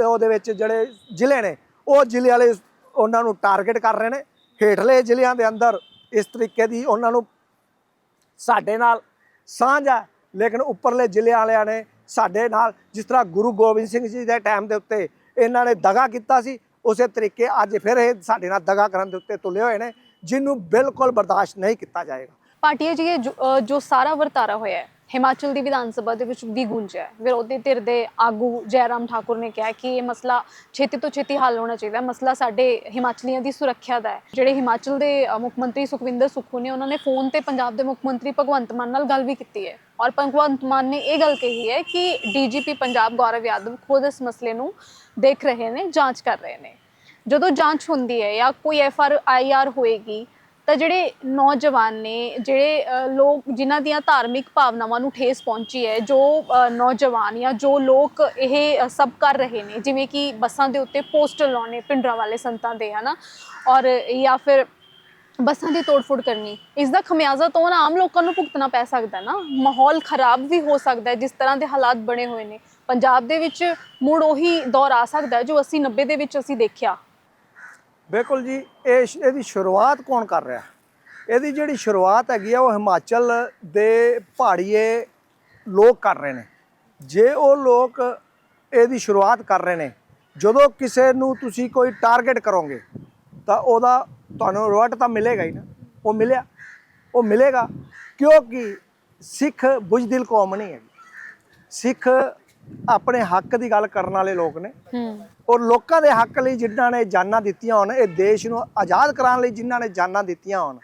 ਉਹਦੇ ਵਿੱਚ ਜਿਹੜੇ ਜ਼ਿਲ੍ਹੇ ਨੇ, ਉਹ ਜ਼ਿਲ੍ਹੇ ਵਾਲੇ ਉਹਨਾਂ ਨੂੰ ਟਾਰਗੇਟ ਕਰ ਰਹੇ ਨੇ, ਹੇਠਲੇ ਜ਼ਿਲ੍ਹਿਆਂ ਦੇ ਅੰਦਰ ਇਸ ਤਰੀਕੇ ਦੀ ਉਹਨਾਂ ਨੂੰ ਸਾਡੇ ਨਾਲ ਸਾਂਝ ਹੈ ਲੇਕਿਨ ਉੱਪਰਲੇ ਜ਼ਿਲ੍ਹੇ ਵਾਲਿਆਂ ਨੇ ਸਾਡੇ ਨਾਲ, ਜਿਸ ਤਰ੍ਹਾਂ ਗੁਰੂ ਗੋਬਿੰਦ ਸਿੰਘ ਜੀ ਦੇ ਟਾਈਮ ਦੇ ਉੱਤੇ ਇਹਨਾਂ ਨੇ ਦਗਾ ਕੀਤਾ ਸੀ। ਉਸੇ ਤਰੀਕੇ ਅੱਜ ਫਿਰ ਇਹ ਸਾਡੇ ਨਾਲ ਦਗਾ ਕਰਨ ਦੇ ਉੱਤੇ ਤੁਲੇ ਹੋਏ ਨੇ ਜਿਹਨੂੰ ਬਿਲਕੁਲ ਬਰਦਾਸ਼ਤ ਨਹੀਂ ਕੀਤਾ ਜਾਏਗਾ। ਪਾਟੀਆ ਜੀ, ਇਹ ਜੋ- ਸਾਰਾ ਵਰਤਾਰਾ ਹੋਇਆ ਹੈ, ਹਿਮਾਚਲ ਦੀ ਵਿਧਾਨ ਸਭਾ ਦੇ ਵਿੱਚ ਵੀ ਗੂੰਜਿਆ ਹੈ। ਵਿਰੋਧੀ ਧਿਰ ਦੇ ਆਗੂ ਜੈਰਾਮ ਠਾਕੁਰ ਨੇ ਕਿਹਾ ਕਿ ਇਹ ਮਸਲਾ ਛੇਤੀ ਤੋਂ ਛੇਤੀ ਹੱਲ ਹੋਣਾ ਚਾਹੀਦਾ ਮਸਲਾ ਸਾਡੇ ਹਿਮਾਚਲੀਆਂ ਦੀ ਸੁਰੱਖਿਆ ਦਾ ਹੈ। ਜਿਹੜੇ ਹਿਮਾਚਲ ਦੇ ਮੁੱਖ ਮੰਤਰੀ ਸੁਖਵਿੰਦਰ ਸੁੱਖੂ ਨੇ, ਉਹਨਾਂ ਨੇ ਫੋਨ ਤੇ ਪੰਜਾਬ ਦੇ ਮੁੱਖ ਮੰਤਰੀ ਭਗਵੰਤ ਮਾਨ ਨਾਲ ਗੱਲ ਵੀ ਕੀਤੀ ਹੈ। ਔਰ ਭਗਵੰਤ ਮਾਨ ਨੇ ਇਹ ਗੱਲ ਕਹੀ ਹੈ ਕਿ ਡੀਜੀਪੀ ਪੰਜਾਬ ਗੌਰਵ ਯਾਦਵ ਖੁਦ ਇਸ ਮਸਲੇ ਨੂੰ ਦੇਖ ਰਹੇ ਨੇ, ਜਾਂਚ ਕਰ ਰਹੇ ਨੇ। ਜਦੋਂ ਜਾਂਚ ਹੁੰਦੀ ਹੈ ਜਾਂ ਕੋਈ ਐਫ ਆਰ ਆਈ ਆਰ ਹੋਏਗੀ, ਤਾਂ ਜਿਹੜੇ ਨੌਜਵਾਨ ਨੇ, ਜਿਹੜੇ ਲੋਕ ਜਿਨ੍ਹਾਂ ਦੀਆਂ ਧਾਰਮਿਕ ਭਾਵਨਾਵਾਂ ਨੂੰ ਠੇਸ ਪਹੁੰਚੀ ਹੈ, ਜੋ ਨੌਜਵਾਨ ਜਾਂ ਜੋ ਲੋਕ ਇਹ ਸਭ ਕਰ ਰਹੇ ਨੇ, ਜਿਵੇਂ ਕਿ ਬੱਸਾਂ ਦੇ ਉੱਤੇ ਪੋਸਟਰ ਲਾਉਣੇ ਪਿੰਡਰਾਂ ਵਾਲੇ ਸੰਤਾਂ ਦੇ, ਹਨਾ? ਔਰ ਜਾਂ ਫਿਰ ਬੱਸਾਂ ਦੀ ਤੋੜਫੋੜ ਕਰਨੀ, ਇਸ ਦਾ ਖਮਿਆਜ਼ਾ ਤਾਂ ਉਹਨਾਂ ਆਮ ਲੋਕਾਂ ਨੂੰ ਭੁਗਤਣਾ ਪੈ ਸਕਦਾ ਨਾ। ਮਾਹੌਲ ਖਰਾਬ ਵੀ ਹੋ ਸਕਦਾ ਜਿਸ ਤਰ੍ਹਾਂ ਦੇ ਹਾਲਾਤ ਬਣੇ ਹੋਏ ਨੇ। ਪੰਜਾਬ ਦੇ ਵਿੱਚ ਮੁੜ ਉਹੀ ਦੌਰ ਆ ਸਕਦਾ ਜੋ 80 90 ਦੇ ਵਿੱਚ ਅਸੀਂ ਦੇਖਿਆ। ਬਿਲਕੁਲ ਜੀ, ਇਹ ਇਹਦੀ ਸ਼ੁਰੂਆਤ ਕੌਣ ਕਰ ਰਿਹਾ? ਇਹਦੀ ਜਿਹੜੀ ਸ਼ੁਰੂਆਤ ਹੈਗੀ ਆ, ਉਹ ਹਿਮਾਚਲ ਦੇ ਪਹਾੜੀਏ ਲੋਕ ਕਰ ਰਹੇ ਨੇ। ਜੇ ਉਹ ਲੋਕ ਇਹਦੀ ਸ਼ੁਰੂਆਤ ਕਰ ਰਹੇ ਨੇ, ਜਦੋਂ ਕਿਸੇ ਨੂੰ ਤੁਸੀਂ ਕੋਈ ਟਾਰਗੇਟ ਕਰੋਗੇ, ਤਾਂ ਉਹਦਾ ਤੁਹਾਨੂੰ ਰਿਵਰਟ ਤਾਂ ਮਿਲੇਗਾ ਹੀ ਨਾ। ਉਹ ਮਿਲਿਆ। ਉਹ ਮਿਲੇਗਾ ਕਿਉਂਕਿ ਸਿੱਖ ਬੁਝਦਿਲ ਕੌਮ ਨਹੀਂ ਹੈ ਸਿੱਖ ਆਪਣੇ ਹੱਕ ਦੀ ਗੱਲ ਕਰਨ ਵਾਲੇ ਲੋਕ ਨੇ। ਹੂੰ। ਔਰ ਲੋਕਾਂ ਦੇ ਹੱਕ ਲਈ ਜਿਨ੍ਹਾਂ ਨੇ ਜਾਨਾਂ ਦਿੱਤੀਆਂ ਹੋਣ ਇਹ ਦੇਸ਼ ਨੂੰ ਆਜ਼ਾਦ ਕਰਾਉਣ ਲਈ ਜਿਨ੍ਹਾਂ ਨੇ ਜਾਨਾਂ ਦਿੱਤੀਆਂ ਹੋਣ।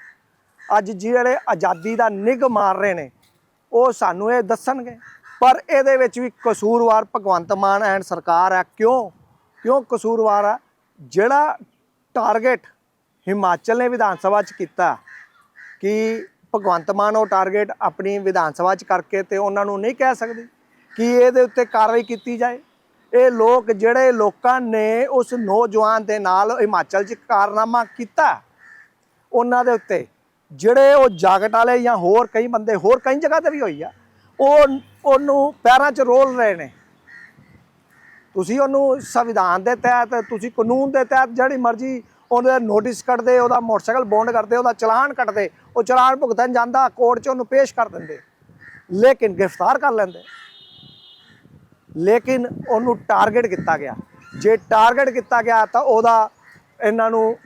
ਅੱਜ ਜਿਹੜੇ ਆਜ਼ਾਦੀ ਦਾ ਨਿਗ ਮਾਰ ਰਹੇ ਨੇ ਉਹ ਸਾਨੂੰ ਇਹ ਦੱਸਣਗੇ। ਪਰ ਇਹਦੇ ਵਿੱਚ ਵੀ ਕਸੂਰਵਾਰ ਭਗਵੰਤ ਮਾਨ ਐਂਡ ਸਰਕਾਰ ਹੈ ਕਿਉਂ? ਕਿਉਂ ਕਸੂਰਵਾਰ ਆ? ਜਿਹੜਾ ਟਾਰਗੇਟ ਹਿਮਾਚਲ ਨੇ ਵਿਧਾਨ ਸਭਾ 'ਚ ਕੀਤਾ ਕਿ ਭਗਵੰਤ ਮਾਨ ਉਹ ਟਾਰਗੇਟ ਆਪਣੀ ਵਿਧਾਨ ਸਭਾ 'ਚ ਕਰਕੇ ਤੇ ਉਹਨਾਂ ਨੂੰ ਨਹੀਂ ਕਹਿ ਸਕਦੇ ਕਿ ਇਹਦੇ ਉੱਤੇ ਕਾਰਵਾਈ ਕੀਤੀ ਜਾਏ। ਇਹ ਲੋਕ ਜਿਹੜੇ ਲੋਕਾਂ ਨੇ ਉਸ ਨੌਜਵਾਨ ਦੇ ਨਾਲ ਹਿਮਾਚਲ 'ਚ ਕਾਰਨਾਮਾ ਕੀਤਾ, ਉਹਨਾਂ ਦੇ ਉੱਤੇ ਜਿਹੜੇ ਉਹ ਜਾਗਟ ਵਾਲੇ ਜਾਂ ਹੋਰ ਕਈ ਬੰਦੇ ਹੋਰ ਕਈ ਜਗ੍ਹਾ ਤੇ ਵੀ ਹੋਈ ਆ, ਉਹ ਉਹਨੂੰ ਪੈਰਾਂ 'ਚ ਰੋਲ ਰਹੇ ਨੇ। ਤੁਸੀਂ ਉਹਨੂੰ ਸੰਵਿਧਾਨ ਦੇ ਤਹਿਤ, ਤੁਸੀਂ ਕਾਨੂੰਨ ਦੇ ਤਹਿਤ ਜਿਹੜੀ ਮਰਜ਼ੀ ਉਹਦੇ ਨੋਟਿਸ ਕੱਢਦੇ, ਉਹਦਾ ਮੋਟਰਸਾਈਕਲ ਬੌਂਡ ਕਰਦੇ, ਉਹਦਾ ਚਲਾਨ ਕੱਟਦੇ, ਉਹ ਚਲਾਨ ਭੁਗਤਣ ਜਾਂਦਾ ਕੋਰਟ 'ਚ ਉਹਨੂੰ ਪੇਸ਼ ਕਰ ਦਿੰਦੇ। ਲੇਕਿਨ ਗ੍ਰਿਫਤਾਰ ਕਰ ਲੈਂਦੇ। ਲੇਕਿਨ ਉਹਨੂੰ ਟਾਰਗੇਟ ਕੀਤਾ ਗਿਆ। ਜੇ ਟਾਰਗੇਟ ਕੀਤਾ ਗਿਆ ਤਾਂ ਉਹਦਾ ਇਹਨਾਂ ਨੂੰ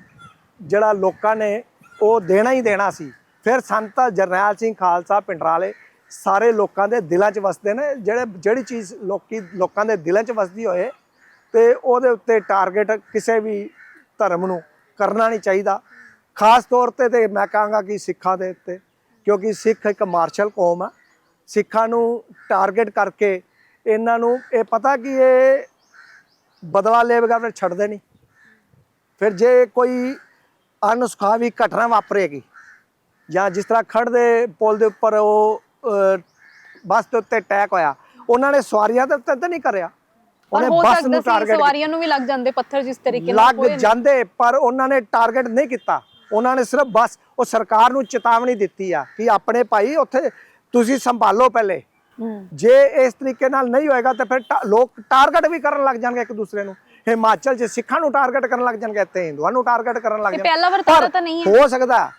ਜਿਹੜਾ ਲੋਕਾਂ ਨੇ ਉਹ ਦੇਣਾ ਹੀ ਦੇਣਾ ਸੀ। ਫਿਰ ਸੰਤ ਜਰਨੈਲ ਸਿੰਘ ਖਾਲਸਾ ਪਿੰਡਰਾਲੇ ਸਾਰੇ ਲੋਕਾਂ ਦੇ ਦਿਲਾਂ 'ਚ ਵਸਦੇ ਨੇ, ਜਿਹੜੇ, ਜਿਹੜੀ ਚੀਜ਼ ਲੋਕੀ, ਲੋਕਾਂ ਦੇ ਦਿਲਾਂ 'ਚ ਵਸਦੀ ਹੋਏ ਤੇ ਉਹਦੇ ਉੱਤੇ ਟਾਰਗੇਟ ਕਿਸੇ ਵੀ ਧਰਮ ਨੂੰ ਕਰਨਾ ਨਹੀਂ ਚਾਹੀਦਾ। ਖਾਸ ਤੌਰ ਤੇ ਤੇ ਮੈਂ ਕਹਾਂਗਾ ਕਿ ਸਿੱਖਾਂ ਦੇ ਉੱਤੇ, ਕਿਉਂਕਿ ਸਿੱਖ ਇੱਕ ਮਾਰਸ਼ਲ ਕੌਮ ਆ। ਸਿੱਖਾਂ ਨੂੰ ਟਾਰਗੇਟ ਕਰਕੇ ਇਹਨਾਂ ਨੂੰ, ਇਹ ਪਤਾ ਕਿ ਇਹ ਬਦਲਾ ਲੈ ਬਗੈਰ ਫਿਰ ਛੱਡਦੇ ਨਹੀਂ। ਫਿਰ ਜੇ ਕੋਈ ਅਨੁਸਖਾਵੀ ਘਟਨਾ ਵਾਪਰੇਗੀ, ਜਾਂ ਜਿਸ ਤਰ੍ਹਾਂ ਖੜ ਦੇ ਪੁਲ ਦੇ ਉੱਪਰ ਉਹ ਬੱਸ ਦੇ ਉੱਤੇ ਅਟੈਕ ਹੋਇਆ, ਉਹਨਾਂ ਨੇ ਸਵਾਰੀਆਂ ਦੇ ਉੱਤੇ ਤਾਂ ਨਹੀਂ ਕਰਿਆ। ਉਹਨੇ ਬੱਸ ਨੂੰ ਟਾਰਗੇਟ ਸਵਾਰੀਆਂ ਨੂੰ ਵੀ ਲੱਗ ਜਾਂਦੇ ਪੱਥਰ ਜਿਸ ਤਰੀਕੇ ਨਾਲ ਲੱਗ। ਜਾਂਦੇ ਪਰ ਉਹਨਾਂ ਨੇ ਟਾਰਗੇਟ ਨਹੀਂ ਕੀਤਾ। ਉਹਨਾਂ ਨੇ ਸਿਰਫ ਬਸ ਉਹ ਸਰਕਾਰ ਨੂੰ ਚੇਤਾਵਨੀ ਦਿੱਤੀ ਆ ਕਿ ਆਪਣੇ ਭਾਈ ਉੱਥੇ ਤੁਸੀਂ ਸੰਭਾਲੋ ਪਹਿਲੇ। ਜੇ ਇਸ ਤਰੀਕੇ ਨਾਲ ਨਹੀਂ ਹੋਏਗਾ ਤਾਂ ਫਿਰ ਲੋਕ ਟਾਰਗੇਟ ਵੀ ਕਰਨ ਲੱਗ ਜਾਣਗੇ ਇੱਕ ਦੂਸਰੇ ਨੂੰ। ਹਿਮਾਚਲ 'ਚ ਸਿੱਖਾਂ ਨੂੰ ਟਾਰਗੇਟ ਕਰਨ ਲੱਗ ਜਾਣਗੇ ਇੱਥੇ ਹਿੰਦੂਆਂ ਨੂੰ ਟਾਰਗੇਟ ਕਰਨ ਲੱਗ ਜਾਣਗੇ। ਪਹਿਲਾ ਵਰਤਾਰਾ ਤਾਂ ਨਹੀਂ ਹੈ। ਹੋ ਸਕਦਾ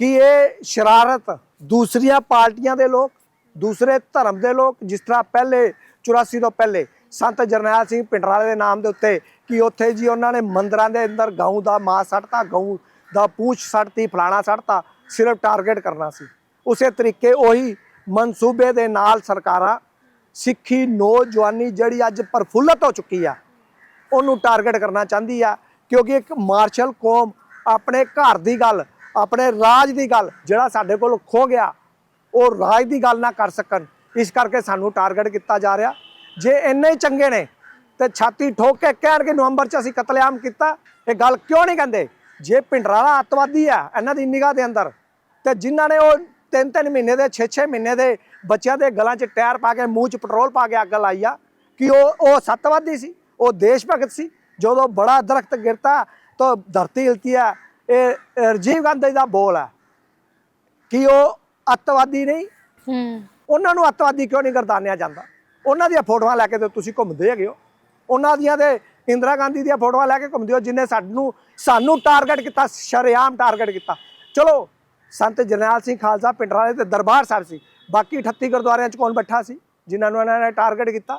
ਕਿ ਇਹ ਸ਼ਰਾਰਤ ਦੂਸਰੀਆਂ ਪਾਰਟੀਆਂ ਦੇ ਲੋਕ ਦੂਸਰੇ ਧਰਮ ਦੇ ਲੋਕ ਜਿਸ ਤਰ੍ਹਾਂ ਪਹਿਲੇ 84 ਤੋਂ ਪਹਿਲੇ ਸੰਤ ਜਰਨੈਲ ਸਿੰਘ ਪਿੰਡਰਾਲੇ ਦੇ ਨਾਮ ਦੇ ਉੱਤੇ ਕਿ ਉੱਥੇ ਜੀ ਉਹਨਾਂ ਨੇ ਮੰਦਰਾਂ ਦੇ ਅੰਦਰ ਗਊ ਦਾ ਮਾਸ ਸੱਟਤਾ, ਗਊ ਦਾ ਪੂਛ ਸੱਟਤੀ, ਫਲਾਣਾ ਸੱਟਤਾ, ਸਿਰਫ ਟਾਰਗੇਟ ਕਰਨਾ ਸੀ। ਉਸੇ ਤਰੀਕੇ ਉਹੀ ਮਨਸੂਬੇ ਦੇ ਨਾਲ ਸਰਕਾਰਾਂ, ਸਿੱਖੀ ਨੌਜਵਾਨੀ ਜਿਹੜੀ ਅੱਜ ਪ੍ਰਫੁੱਲਤ ਹੋ ਚੁੱਕੀ ਆ, ਉਹਨੂੰ ਟਾਰਗੇਟ ਕਰਨਾ ਚਾਹੁੰਦੀ ਆ, ਕਿਉਂਕਿ ਇੱਕ ਮਾਰਸ਼ਲ ਕੌਮ ਆਪਣੇ ਘਰ ਦੀ ਗੱਲ, ਆਪਣੇ ਰਾਜ ਦੀ ਗੱਲ ਜਿਹੜਾ ਸਾਡੇ ਕੋਲ ਖੋ ਗਿਆ, ਉਹ ਰਾਜ ਦੀ ਗੱਲ ਨਾ ਕਰ ਸਕਣ। ਇਸ ਕਰਕੇ ਸਾਨੂੰ ਟਾਰਗੇਟ ਕੀਤਾ ਜਾ ਰਿਹਾ। ਜੇ ਇੰਨੇ ਹੀ ਚੰਗੇ ਨੇ ਤੇ ਛਾਤੀ ਠੋਕ ਕੇ ਕਹਿਣਗੇ ਨਵੰਬਰ 'ਚ ਅਸੀਂ ਕਤਲੇਆਮ ਕੀਤਾ ਇਹ ਗੱਲ ਕਿਉਂ ਨਹੀਂ ਕਹਿੰਦੇ? ਜੇ ਭਿੰਡਰਾਲਾ ਅੱਤਵਾਦੀ ਆ ਇਹਨਾਂ ਦੀ ਨਿਗਾਹ ਦੇ ਅੰਦਰ ਤੇ ਜਿਨ੍ਹਾਂ ਨੇ ਉਹ ਤਿੰਨ ਤਿੰਨ ਮਹੀਨੇ ਦੇ 6-6 ਮਹੀਨੇ ਦੇ ਬੱਚਿਆਂ ਦੇ ਗਲਾਂ 'ਚ ਟਾਇਰ ਪਾ ਕੇ ਮੂੰਹ 'ਚ ਪੈਟਰੋਲ ਪਾ ਕੇ ਅੱਗ ਲਾਈ ਆ ਕਿ ਉਹ ਉਹ ਸੱਤਵਾਦੀ ਸੀ ਉਹ ਦੇਸ਼ ਭਗਤ ਸੀ ਜਦੋਂ ਬੜਾ ਦਰਖਤ ਗਿਰਤਾ ਤਾਂ ਧਰਤੀ ਹਿਲਤੀ ਹੈ ਇਹ ਰਾਜੀਵ ਗਾਂਧੀ ਦਾ ਬੋਲ ਹੈ ਕਿ ਉਹ ਅੱਤਵਾਦੀ ਨਹੀਂ। ਹੂੰ। ਉਹਨਾਂ ਨੂੰ ਅੱਤਵਾਦੀ ਕਿਉਂ ਨਹੀਂ ਗਰਦਾਨਿਆ ਜਾਂਦਾ? ਉਹਨਾਂ ਦੀਆਂ ਫੋਟੋਆਂ ਲੈ ਕੇ ਤੇ ਤੁਸੀਂ ਘੁੰਮਦੇ ਹੈਗੇ ਹੋ। ਉਹਨਾਂ ਦੀਆਂ ਤੇ ਇੰਦਰਾ ਗਾਂਧੀ ਦੀਆਂ ਫੋਟੋਆਂ ਲੈ ਕੇ ਘੁੰਮਦੇ ਹੋ ਜਿਨੇ ਸਾਨੂੰ ਸਾਨੂੰ ਟਾਰਗੇਟ ਕੀਤਾ, ਸ਼ਰੇਆਮ ਟਾਰਗੇਟ ਕੀਤਾ। ਚਲੋ, ਸੰਤ ਜਰਨੈਲ ਸਿੰਘ ਖਾਲਸਾ ਪਿੰਡਰਾਲੇ ਤੇ ਦਰਬਾਰ ਸਾਹਿਬ ਸੀ। ਬਾਕੀ 38 ਗੁਰਦੁਆਰਿਆਂ 'ਚ ਕੌਣ ਬੈਠਾ ਸੀ? ਜਿਨ੍ਹਾਂ ਨੂੰ ਇਹਨਾਂ ਨੇ ਟਾਰਗੇਟ ਕੀਤਾ।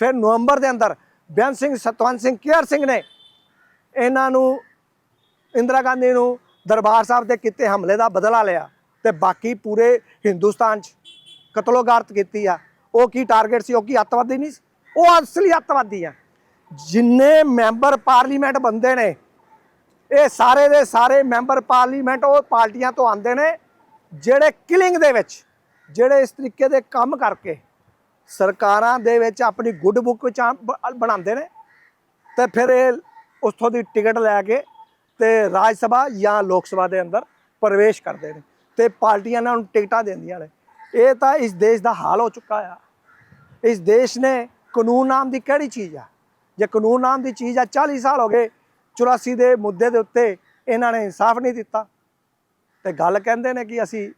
ਫਿਰ ਨਵੰਬਰ ਦੇ ਅੰਦਰ ਬੇਅੰਤ ਸਿੰਘ, ਸਤਵੰਤ ਸਿੰਘ, ਕੇਅਰ ਸਿੰਘ ਨੇ ਇਹਨਾਂ ਨੂੰ ਇੰਦਰਾ ਗਾਂਧੀ ਨੂੰ ਦਰਬਾਰ ਸਾਹਿਬ ਦੇ ਕੀਤੇ ਹਮਲੇ ਦਾ ਬਦਲਾ ਲਿਆ ਤੇ ਬਾਕੀ ਪੂਰੇ ਹਿੰਦੁਸਤਾਨ 'ਚ ਕਤਲੋਗਾਰਤ ਕੀਤੀ ਆ। ਉਹ ਕੀ ਟਾਰਗੇਟ ਸੀ, ਉਹ ਕੀ ਅੱਤਵਾਦੀ ਨਹੀਂ ਸੀ? ਉਹ ਅਸਲੀ ਅੱਤਵਾਦੀ ਆ। ਜਿੰਨੇ ਮੈਂਬਰ ਪਾਰਲੀਮੈਂਟ ਬੰਦੇ ਨੇ, ਇਹ ਸਾਰੇ ਦੇ ਸਾਰੇ ਮੈਂਬਰ ਪਾਰਲੀਮੈਂਟ ਉਹ ਪਾਰਟੀਆਂ ਤੋਂ ਆਉਂਦੇ ਨੇ, ਜਿਹੜੇ ਕਿਲਿੰਗ ਦੇ ਵਿੱਚ, ਜਿਹੜੇ ਇਸ ਤਰੀਕੇ ਦੇ ਕੰਮ ਕਰਕੇ ਸਰਕਾਰਾਂ ਦੇ ਵਿੱਚ ਆਪਣੀ ਗੁੱਡ ਬੁੱਕ ਵਿੱਚ ਆ- ਬਣਾਉਂਦੇ ਨੇ, ਤੇ ਫਿਰ ਇਹ ਉੱਥੋਂ ਦੀ ਟਿਕਟ ਲੈ ਕੇ ਤੇ ਰਾਜ ਸਭਾ ਜਾਂ ਲੋਕ ਸਭਾ ਦੇ ਅੰਦਰ ਪ੍ਰਵੇਸ਼ ਕਰਦੇ ਨੇ ਤੇ ਪਾਰਟੀਆਂ ਨਾਲ ਨੂੰ ਟਿਕਟਾਂ ਦਿੰਦੀਆਂ ਨੇ। ਇਹ ਤਾਂ ਇਸ ਦੇਸ਼ ਦਾ ਹਾਲ ਹੋ ਚੁੱਕਾ ਆ। ਇਸ ਦੇਸ਼ ਨੇ ਕਾਨੂੰਨ ਨਾਮ ਦੀ ਕਿਹੜੀ ਚੀਜ਼ ਆ? ਜੇ ਕਾਨੂੰਨ ਨਾਮ ਦੀ ਚੀਜ਼ ਆ 40 ਸਾਲ ਹੋ ਗਏ 84 ਦੇ ਮੁੱਦੇ ਦੇ ਉੱਤੇ ਇਹਨਾਂ ਨੇ ਇਨਸਾਫ ਨਹੀਂ ਦਿੱਤਾ। ਤੇ ਗੱਲ ਕਹਿੰਦੇ ਨੇ ਕਿ ਅਸੀਂ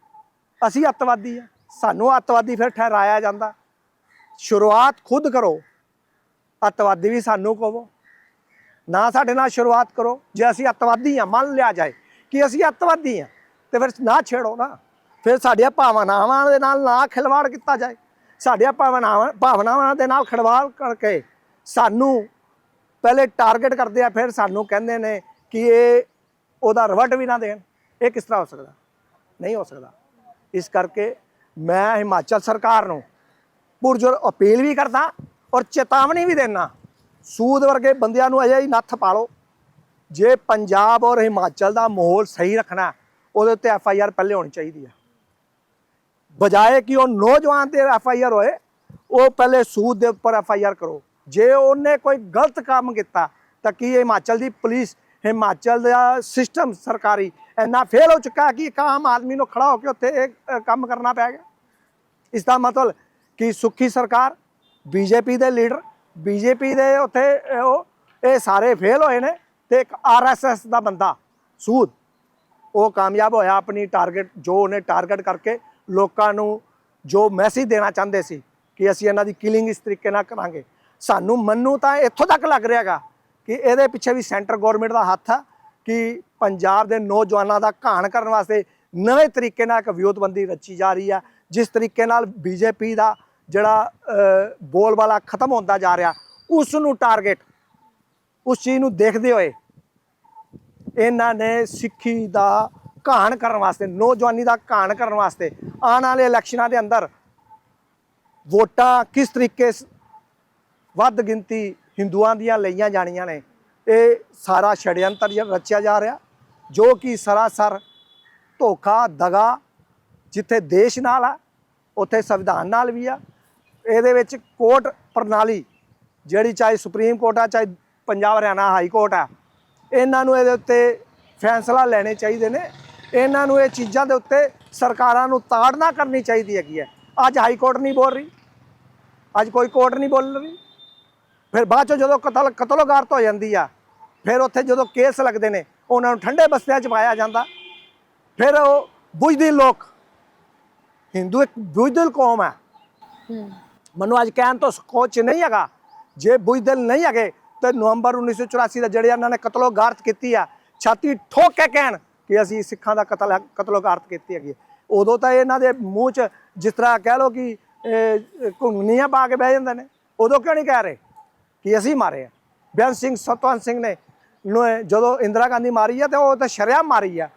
ਅਸੀਂ ਅੱਤਵਾਦੀ ਆ, ਸਾਨੂੰ ਅੱਤਵਾਦੀ ਫਿਰ ਠਹਿਰਾਇਆ ਜਾਂਦਾ। ਸ਼ੁਰੂਆਤ ਖੁਦ ਕਰੋ, ਅੱਤਵਾਦੀ ਵੀ ਸਾਨੂੰ ਕਹੋ। ਨਾ ਸਾਡੇ ਨਾਲ ਸ਼ੁਰੂਆਤ ਕਰੋ, ਜੇ ਅਸੀਂ ਅੱਤਵਾਦੀ ਆ, ਮੰਨ ਲਿਆ ਜਾਏ ਕਿ ਅਸੀਂ ਅੱਤਵਾਦੀ ਆ, ਤੇ ਫਿਰ ਨਾ ਛੇੜੋ ਨਾ। ਫਿਰ ਸਾਡੀਆਂ ਭਾਵਨਾਵਾਂ ਦੇ ਨਾਲ ਨਾ ਖਿਲਵਾੜ ਕੀਤਾ ਜਾਏ। ਸਾਡੀਆਂ ਭਾਵਨਾਵਾਂ ਭਾਵਨਾਵਾਂ ਦੇ ਨਾਲ ਖਿਲਵਾੜ ਕਰਕੇ ਸਾਨੂੰ ਪਹਿਲੇ ਟਾਰਗੇਟ ਕਰਦੇ ਆ, ਫਿਰ ਸਾਨੂੰ ਕਹਿੰਦੇ ਨੇ ਕਿ ਇਹ ਉਹਦਾ ਰਿਵਰਟ ਵੀ ਨਾ ਦੇਣ। ਇਹ ਕਿਸ ਤਰ੍ਹਾਂ ਹੋ ਸਕਦਾ? ਨਹੀਂ ਹੋ ਸਕਦਾ। ਇਸ ਕਰਕੇ ਮੈਂ ਹਿਮਾਚਲ ਸਰਕਾਰ ਨੂੰ ਪੁਰਜੋਰ ਅਪੀਲ ਵੀ ਕਰਦਾ ਔਰ ਚੇਤਾਵਨੀ ਵੀ ਦੇਣਾ ਸੂਦ ਵਰਗੇ ਬੰਦਿਆਂ ਨੂੰ ਅਜੇ ਹੀ ਨੱਥ ਪਾ ਲਓ। ਜੇ ਪੰਜਾਬ ਔਰ ਹਿਮਾਚਲ ਦਾ ਮਾਹੌਲ ਸਹੀ ਰੱਖਣਾ, ਉਹਦੇ ਉੱਤੇ ਐਫ ਆਈ ਆਰ ਪਹਿਲੇ ਹੋਣੀ ਚਾਹੀਦੀ ਹੈ ਬਜਾਏ ਕਿ ਉਹ ਨੌਜਵਾਨ ਤੇ ਐਫ ਆਈ ਆਰ ਹੋਏ ਉਹ ਪਹਿਲੇ ਸੂਦ ਦੇ ਉੱਪਰ ਐਫ ਆਈ ਆਰ ਕਰੋ ਜੇ ਉਹਨੇ ਕੋਈ ਗਲਤ ਕੰਮ ਕੀਤਾ ਤਾਂ ਕੀ ਇਹ ਹਿਮਾਚਲ ਦੀ ਪੁਲਿਸ ਹਿਮਾਚਲ ਦਾ ਸਿਸਟਮ ਸਰਕਾਰੀ ਇੰਨਾ ਫੇਲ ਹੋ ਚੁੱਕਾ ਕਿ ਇੱਕ ਆਮ ਆਦਮੀ ਨੂੰ ਖੜਾ ਹੋ ਕੇ ਉੱਥੇ ਇਹ ਅ, ਕੰਮ ਕਰਨਾ ਪੈ ਗਿਆ ਇਸ ਦਾ ਮਤਲਬ ਕਿ ਸੁੱਖੀ ਸਰਕਾਰ ਬੀਜੇਪੀ ਦੇ ਲੀਡਰ ਬੀਜੇਪੀ ਦੇ ਉੱਥੇ ਇਹ ਉਹ ਇਹ ਸਾਰੇ ਫੇਲ ਹੋਏ ਨੇ ਤੇ ਇੱਕ ਆਰਐਸਐਸ ਦਾ ਬੰਦਾ ਸੂਦ ਉਹ ਕਾਮਯਾਬ ਹੋਇਆ ਆਪਣੀ ਟਾਰਗੇਟ ਜੋ ਉਹਨੇ ਟਾਰਗੇਟ ਕਰਕੇ ਲੋਕਾਂ ਨੂੰ ਜੋ ਮੈਸੇਜ ਦੇਣਾ ਚਾਹੁੰਦੇ ਸੀ ਕਿ ਅਸੀਂ ਇਹਨਾਂ ਦੀ ਕਿਲਿੰਗ ਇਸ ਤਰੀਕੇ ਨਾਲ ਕਰਾਂਗੇ। ਸਾਨੂੰ ਮੰਨੂ ਤਾਂ ਇੱਥੋਂ ਤੱਕ ਲੱਗ ਰਿਹਾਗਾ ਕਿ ਇਹਦੇ ਪਿੱਛੇ ਵੀ ਸੈਂਟਰ ਗਵਰਨਮੈਂਟ ਦਾ ਹੱਥ ਆ ਕਿ ਪੰਜਾਬ ਦੇ ਨੌਜਵਾਨਾਂ ਦਾ ਘਾਣ ਕਰਨ ਵਾਸਤੇ ਨਵੇਂ ਤਰੀਕੇ ਨਾਲ ਇੱਕ ਵਿਉਂਤਬੰਦੀ ਰਚੀ ਜਾ ਰਹੀ ਆ, ਜਿਸ ਤਰੀਕੇ ਨਾਲ ਬੀਜੇਪੀ ਦਾ ਜਿਹੜਾ ਬੋਲਬਾਲਾ ਖਤਮ ਹੁੰਦਾ ਜਾ ਰਿਹਾ, ਉਸ ਨੂੰ ਟਾਰਗੇਟ ਉਸ ਚੀਜ਼ ਨੂੰ ਦੇਖਦੇ ਹੋਏ ਇਹਨਾਂ ਨੇ ਸਿੱਖੀ ਦਾ ਘਾਣ ਕਰਨ ਵਾਸਤੇ, ਨੌਜਵਾਨੀ ਦਾ ਘਾਣ ਕਰਨ ਵਾਸਤੇ, ਆਉਣ ਵਾਲੇ ਇਲੈਕਸ਼ਨਾਂ ਦੇ ਅੰਦਰ ਵੋਟਾਂ ਕਿਸ ਤਰੀਕੇ ਸ- ਵੱਧ ਗਿਣਤੀ ਹਿੰਦੂਆਂ ਦੀਆਂ ਲਈਆਂ ਜਾਣੀਆਂ ਨੇ, ਇਹ ਸਾਰਾ ਛੜਯੰਤਰ ਜਿਹਾ ਰਚਿਆ ਜਾ ਰਿਹਾ, ਜੋ ਕਿ ਸਰਾਸਰ ਧੋਖਾ, ਦਗਾ ਜਿੱਥੇ ਦੇਸ਼ ਨਾਲ ਆ, ਉੱਥੇ ਸੰਵਿਧਾਨ ਨਾਲ ਵੀ ਆ। ਇਹਦੇ ਵਿੱਚ ਕੋਰਟ ਪ੍ਰਣਾਲੀ, ਜਿਹੜੀ ਚਾਹੇ ਸੁਪਰੀਮ ਕੋਰਟ ਆ, ਚਾਹੇ ਪੰਜਾਬ ਹਰਿਆਣਾ ਹਾਈ ਕੋਰਟ ਆ, ਇਹਨਾਂ ਨੂੰ ਇਹਦੇ ਉੱਤੇ ਫੈਸਲਾ ਲੈਣੇ ਚਾਹੀਦੇ ਨੇ। ਇਹਨਾਂ ਨੂੰ ਇਹ ਚੀਜ਼ਾਂ ਦੇ ਉੱਤੇ ਸਰਕਾਰਾਂ ਨੂੰ ਤਾੜਨਾ ਕਰਨੀ ਚਾਹੀਦੀ ਹੈਗੀ ਹੈ। ਅੱਜ ਹਾਈ ਕੋਰਟ ਨਹੀਂ ਬੋਲ ਰਹੀ। ਅੱਜ ਕੋਈ ਕੋਰਟ ਨਹੀਂ ਬੋਲ ਰਹੀ। ਫਿਰ ਬਾਅਦ ਚੋਂ ਜਦੋਂ ਕਤਲ ਕਤਲੋਗਾਰਤ ਹੋ ਜਾਂਦੀ ਆ ਫਿਰ ਉੱਥੇ ਜਦੋਂ ਕੇਸ ਲੱਗਦੇ ਨੇ ਉਹਨਾਂ ਨੂੰ ਠੰਡੇ ਬਸਤਿਆਂ 'ਚ ਪਾਇਆ ਜਾਂਦਾ। ਫਿਰ ਉਹ ਬੁਝਦੀ ਲੋਕ ਹਿੰਦੂ ਇੱਕ ਬੁਝਦਿਲ ਕੌਮ ਹੈ। ਮੈਨੂੰ ਅੱਜ ਕਹਿਣ ਤੋਂ ਕੋਚ ਨਹੀਂ ਹੈਗਾ। ਜੇ ਬੁਝਦਿਲ ਨਹੀਂ ਹੈਗੇ ਤੇ ਨਵੰਬਰ 1984 ਦਾ ਜਿਹੜੇ ਇਹਨਾਂ ਨੇ ਕਤਲੋਗਾਰਤ ਕੀਤੀ ਆ ਛਾਤੀ ਠੋਕ ਕੇ ਕਹਿਣ ਕਿ ਅਸੀਂ ਸਿੱਖਾਂ ਦਾ ਕਤਲ ਕਤਲੋਗਾਰਤ ਕੀਤੀ ਹੈਗੀ ਹੈ। ਉਦੋਂ ਤਾਂ ਇਹਨਾਂ ਦੇ ਮੂੰਹ 'ਚ ਜਿਸ ਤਰ੍ਹਾਂ ਕਹਿ ਲਓ ਕਿ ਇਹ, ਘੁੰਗਣੀਆਂ ਪਾ ਕੇ ਬਹਿ ਜਾਂਦੇ ਨੇ ਉਦੋਂ ਕਿਉਂ ਨਹੀਂ ਕਹਿ ਰਹੇ ਕਿ ਅਸੀਂ ਮਾਰੇ ਆ ਬੇਅੰਤ ਸਿੰਘ ਸਤਵੰਤ ਸਿੰਘ ਨੇ ਨੂੰ ਜਦੋਂ ਇੰਦਰਾ ਗਾਂਧੀ ਮਾਰੀ ਆ ਤੇ ਉਹ ਤਾਂ ਸ਼ਰਿਆਮ ਮਾਰੀ ਆ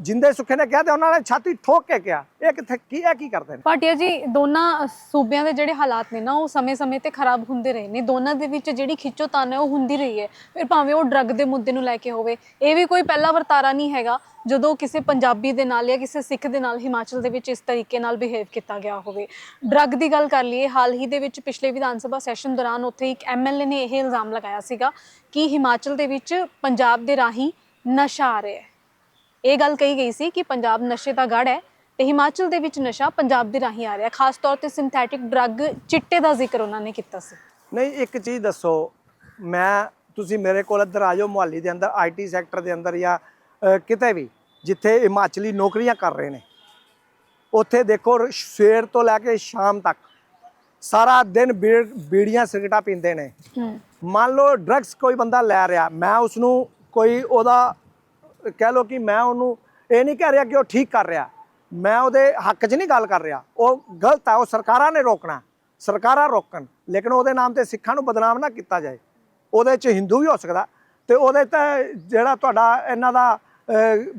ਜਿੰਦੇ ਸੁੱਖੇ ਨੇ ਕਿਹਾ ਤੇ ਉਹਨਾਂ ਨੇ ਛਾਤੀ ਠੋਕ ਕੇ ਕਿਹਾ। ਇਹ ਕਿੱਥੇ, ਕੀ ਇਹ ਕੀ ਕਰਦੇ ਨੇ? ਭਾਟੀਆ ਜੀ, ਦੋਨਾਂ ਸੂਬਿਆਂ ਦੇ ਜਿਹੜੇ ਹਾਲਾਤ ਨੇ ਨਾ, ਉਹ ਸਮੇਂ-ਸਮੇਂ ਤੇ ਖਰਾਬ ਹੁੰਦੇ ਰਹੇ ਨੇ। ਦੋਨਾਂ ਦੇ ਵਿੱਚ ਜਿਹੜੀ ਖਿੱਚੋਤਾਣ ਹੈ, ਉਹ ਹੁੰਦੀ ਰਹੀ ਹੈ। ਫਿਰ ਭਾਵੇਂ ਉਹ ਡਰੱਗ ਦੇ ਮੁੱਦੇ ਨੂੰ ਲੈ ਕੇ ਹੋਵੇ, ਇਹ ਵੀ ਕੋਈ ਪਹਿਲਾ ਵਰਤਾਰਾ ਨਹੀਂ ਹੈਗਾ, ਜਦੋਂ ਕਿਸੇ ਪੰਜਾਬੀ ਦੇ ਨਾਲ ਜਾਂ ਕਿਸੇ ਸਿੱਖ ਦੇ ਨਾਲ ਹਿਮਾਚਲ ਦੇ ਵਿੱਚ ਇਸ ਤਰੀਕੇ ਨਾਲ ਬਿਹੇਵ ਕੀਤਾ ਗਿਆ ਹੋਵੇ। ਡਰੱਗ ਦੀ ਗੱਲ ਕਰ ਲਈਏ, ਹਾਲ ਹੀ ਦੇ ਵਿੱਚ ਪਿਛਲੇ ਵਿਧਾਨ ਸਭਾ ਸੈਸ਼ਨ ਦੌਰਾਨ ਉੱਥੇ ਇੱਕ ਐਮਐਲਏ ਨੇ ਇਹ ਇਲਜ਼ਾਮ ਲਗਾਇਆ ਸੀਗਾ ਕਿ ਹਿਮਾਚਲ ਦੇ ਵਿੱਚ ਪੰਜਾਬ ਦੇ ਰਾਹੀਂ ਨਸ਼ਾ ਆ ਰਿਹਾ ਹੈ। ਇਹ ਗੱਲ ਕਹੀ ਗਈ ਸੀ ਕਿ ਪੰਜਾਬ ਨਸ਼ੇ ਦਾ ਗੜ ਹੈ ਤੇ ਹਿਮਾਚਲ ਦੇ ਵਿੱਚ ਨਸ਼ਾ ਪੰਜਾਬ ਦੇ ਰਾਹੀਂ ਆ ਰਿਹਾ ਖਾਸ ਤੌਰ ਤੇ ਸਿੰਥੈਟਿਕ ਡਰੱਗ ਚਿੱਟੇ ਦਾ ਜ਼ਿਕਰ ਉਹਨਾਂ ਨੇ ਕੀਤਾ ਸੀ। ਨਹੀਂ ਇੱਕ ਚੀਜ਼ ਦੱਸੋ। ਮੈਂ ਤੁਸੀਂ ਮੇਰੇ ਕੋਲ ਇੱਧਰ ਆ ਜਾਓ ਮੁਹੱਲੀ ਦੇ ਅੰਦਰ ਆਈਟੀ ਸੈਕਟਰ ਦੇ ਅੰਦਰ ਜਾਂ ਕਿਤੇ ਵੀ ਜਿੱਥੇ ਹਿਮਾਚਲੀ ਨੌਕਰੀਆਂ ਕਰ ਰਹੇ ਨੇ। ਉੱਥੇ ਦੇਖੋ ਸਵੇਰ ਤੋਂ ਲੈ ਕੇ ਸ਼ਾਮ ਤੱਕ ਸਾਰਾ ਦਿਨ ਬੀੜ- ਬੀੜੀਆਂ ਸਿਗਰਟਾਂ ਪੀਂਦੇ ਨੇ। ਮੰਨ ਲਓ ਡਰੱਗਸ ਕੋਈ ਬੰਦਾ ਲੈ ਰਿਹਾ ਮੈਂ ਉਸ ਨੂੰ ਕੋਈ ਉਹਦਾ ਕਹਿ ਲਓ ਕਿ ਮੈਂ ਉਹਨੂੰ ਇਹ ਨਹੀਂ ਕਹਿ ਰਿਹਾ ਕਿ ਉਹ ਠੀਕ ਕਰ ਰਿਹਾ। ਮੈਂ ਉਹਦੇ ਹੱਕ 'ਚ ਨਹੀਂ ਗੱਲ ਕਰ ਰਿਹਾ। ਉਹ ਗਲਤ ਹੈ ਉਹ ਸਰਕਾਰਾਂ ਨੇ ਰੋਕਣਾ। ਸਰਕਾਰਾਂ ਰੋਕਣ ਲੇਕਿਨ ਉਹਦੇ ਨਾਮ ਤੇ ਸਿੱਖਾਂ ਨੂੰ ਬਦਨਾਮ ਨਾ ਕੀਤਾ ਜਾਏ। ਉਹਦੇ 'ਚ ਹਿੰਦੂ ਵੀ ਹੋ ਸਕਦਾ। ਤੇ ਉਹਦੇ ਤੇ ਜਿਹੜਾ ਤੁਹਾਡਾ ਇਹਨਾਂ ਦਾ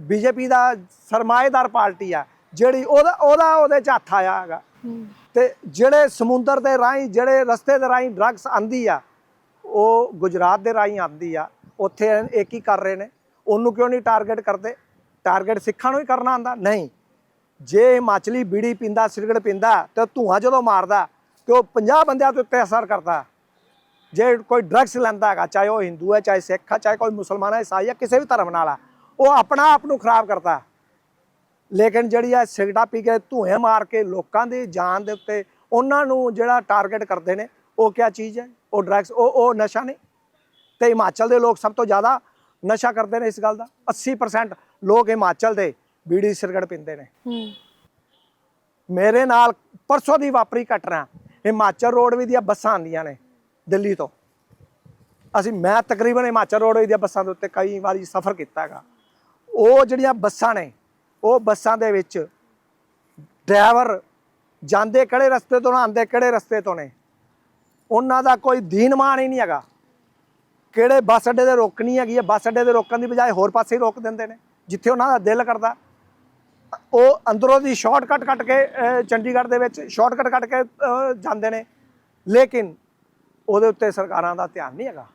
ਬੀਜੇਪੀ ਦਾ ਸਰਮਾਏਦਾਰ ਪਾਰਟੀ ਆ ਜਿਹੜੀ ਉਹਦਾ ਉਹਦਾ ਉਹਦੇ 'ਚ ਹੱਥ ਆਇਆ ਹੈਗਾ। ਤੇ ਜਿਹੜੇ ਸਮੁੰਦਰ ਦੇ ਰਾਹੀਂ ਜਿਹੜੇ ਰਸਤੇ ਦੇ ਰਾਹੀਂ ਡਰੱਗਸ ਆਂਦੀ ਆ ਉਹ ਗੁਜਰਾਤ ਦੇ ਰਾਹੀਂ ਆਂਦੀ ਆ ਉੱਥੇ ਇੱਕ ਹੀ ਕਰ ਰਹੇ ਨੇ? ਉਹਨੂੰ ਕਿਉਂ ਨਹੀਂ ਟਾਰਗੇਟ ਕਰਦੇ? ਟਾਰਗੇਟ ਸਿੱਖਾਂ ਨੂੰ ਹੀ ਕਰਨਾ ਆਂਦਾ ਨਹੀਂ। ਜੇ ਹਿਮਾਚਲੀ ਬੀੜੀ ਪੀਂਦਾ, ਸਿਗਰਟ ਪੀਂਦਾ, ਤੇ ਧੂਆਂ ਜਦੋਂ ਮਾਰਦਾ, ਤੇ ਉਹ 50 ਬੰਦਿਆਂ ਦੇ ਉੱਤੇ ਅਸਰ ਕਰਦਾ। ਜੇ ਕੋਈ ਡਰੱਗਸ ਲੈਂਦਾ ਹੈਗਾ, ਚਾਹੇ ਉਹ ਹਿੰਦੂ ਹੈ, ਚਾਹੇ ਸਿੱਖ ਹੈ, ਚਾਹੇ ਕੋਈ ਮੁਸਲਮਾਨ ਹੈ, ਈਸਾਈ ਹੈ, ਕਿਸੇ ਵੀ ਧਰਮ ਨਾਲ ਆ, ਉਹ ਆਪਣਾ ਆਪ ਨੂੰ ਖਰਾਬ ਕਰਦਾ। ਲੇਕਿਨ ਜਿਹੜੀ ਆ ਸਿਗਰਟਾਂ ਪੀ ਕੇ ਧੂਏ ਮਾਰ ਕੇ ਲੋਕਾਂ ਦੀ ਜਾਨ ਦੇ ਉੱਤੇ ਉਹਨਾਂ ਨੂੰ ਜਿਹੜਾ ਟਾਰਗੇਟ ਕਰਦੇ ਨੇ, ਉਹ ਕਿਆ ਚੀਜ਼ ਹੈ? ਉਹ ਡਰੱਗਸ ਉਹ ਉਹ ਨਸ਼ਾ ਨਹੀਂ। ਤੇ ਹਿਮਾਚਲ ਦੇ ਲੋਕ ਸਭ ਤੋਂ ਜ਼ਿਆਦਾ ਨਸ਼ਾ ਕਰਦੇ ਨੇ ਇਸ ਗੱਲ ਦਾ। 80% ਲੋਕ ਹਿਮਾਚਲ ਦੇ ਬੀੜੀ ਸਿਗਰਟ ਪੀਂਦੇ ਨੇ। ਹੂੰ। ਮੇਰੇ ਨਾਲ ਪਰਸੋਂ ਦੀ ਵਾਪਰੀ ਘਟਨਾ ਹਿਮਾਚਲ ਰੋਡਵੇ ਦੀਆਂ ਬੱਸਾਂ ਆਉਂਦੀਆਂ ਨੇ ਦਿੱਲੀ ਤੋਂ। ਅਸੀਂ ਮੈਂ ਤਕਰੀਬਨ ਹਿਮਾਚਲ ਰੋਡਵੇ ਦੀਆਂ ਬੱਸਾਂ ਦੇ ਉੱਤੇ ਕਈ ਵਾਰੀ ਸਫ਼ਰ ਕੀਤਾ ਹੈਗਾ। ਉਹ ਜਿਹੜੀਆਂ ਬੱਸਾਂ ਨੇ ਉਹ ਬੱਸਾਂ ਦੇ ਵਿੱਚ ਡਰਾਈਵਰ ਜਾਂਦੇ ਕਿਹੜੇ ਰਸਤੇ ਤੋਂ ਆਉਂਦੇ ਕਿਹੜੇ ਰਸਤੇ ਤੋਂ ਨੇ ਉਹਨਾਂ ਦਾ ਕੋਈ ਦੀਨ ਮਾਨ ਹੀ ਨਹੀਂ ਹੈਗਾ। ਕਿਹੜੇ ਬੱਸ ਅੱਡੇ ਤੇ ਰੋਕਣੀ ਹੈਗੀ ਹੈ ਬੱਸ ਅੱਡੇ ਤੇ ਰੋਕਣ ਦੀ ਬਜਾਏ ਹੋਰ ਪਾਸੇ ਹੀ ਰੋਕ ਦਿੰਦੇ ਨੇ, ਜਿੱਥੇ ਉਹਨਾਂ ਦਾ ਦਿਲ ਕਰਦਾ। ਉਹ ਅੰਦਰੋਂ ਦੀ ਸ਼ਾਰਟਕਟ ਕੱਟ ਕੇ ਚੰਡੀਗੜ੍ਹ ਦੇ ਵਿੱਚ ਸ਼ਾਰਟਕਟ ਕੱਟ ਕੇ ਜਾਂਦੇ ਨੇ। ਲੇਕਿਨ ਉਹਦੇ ਉੱਤੇ ਸਰਕਾਰਾਂ ਦਾ ਧਿਆਨ ਨਹੀਂ ਹੈਗਾ।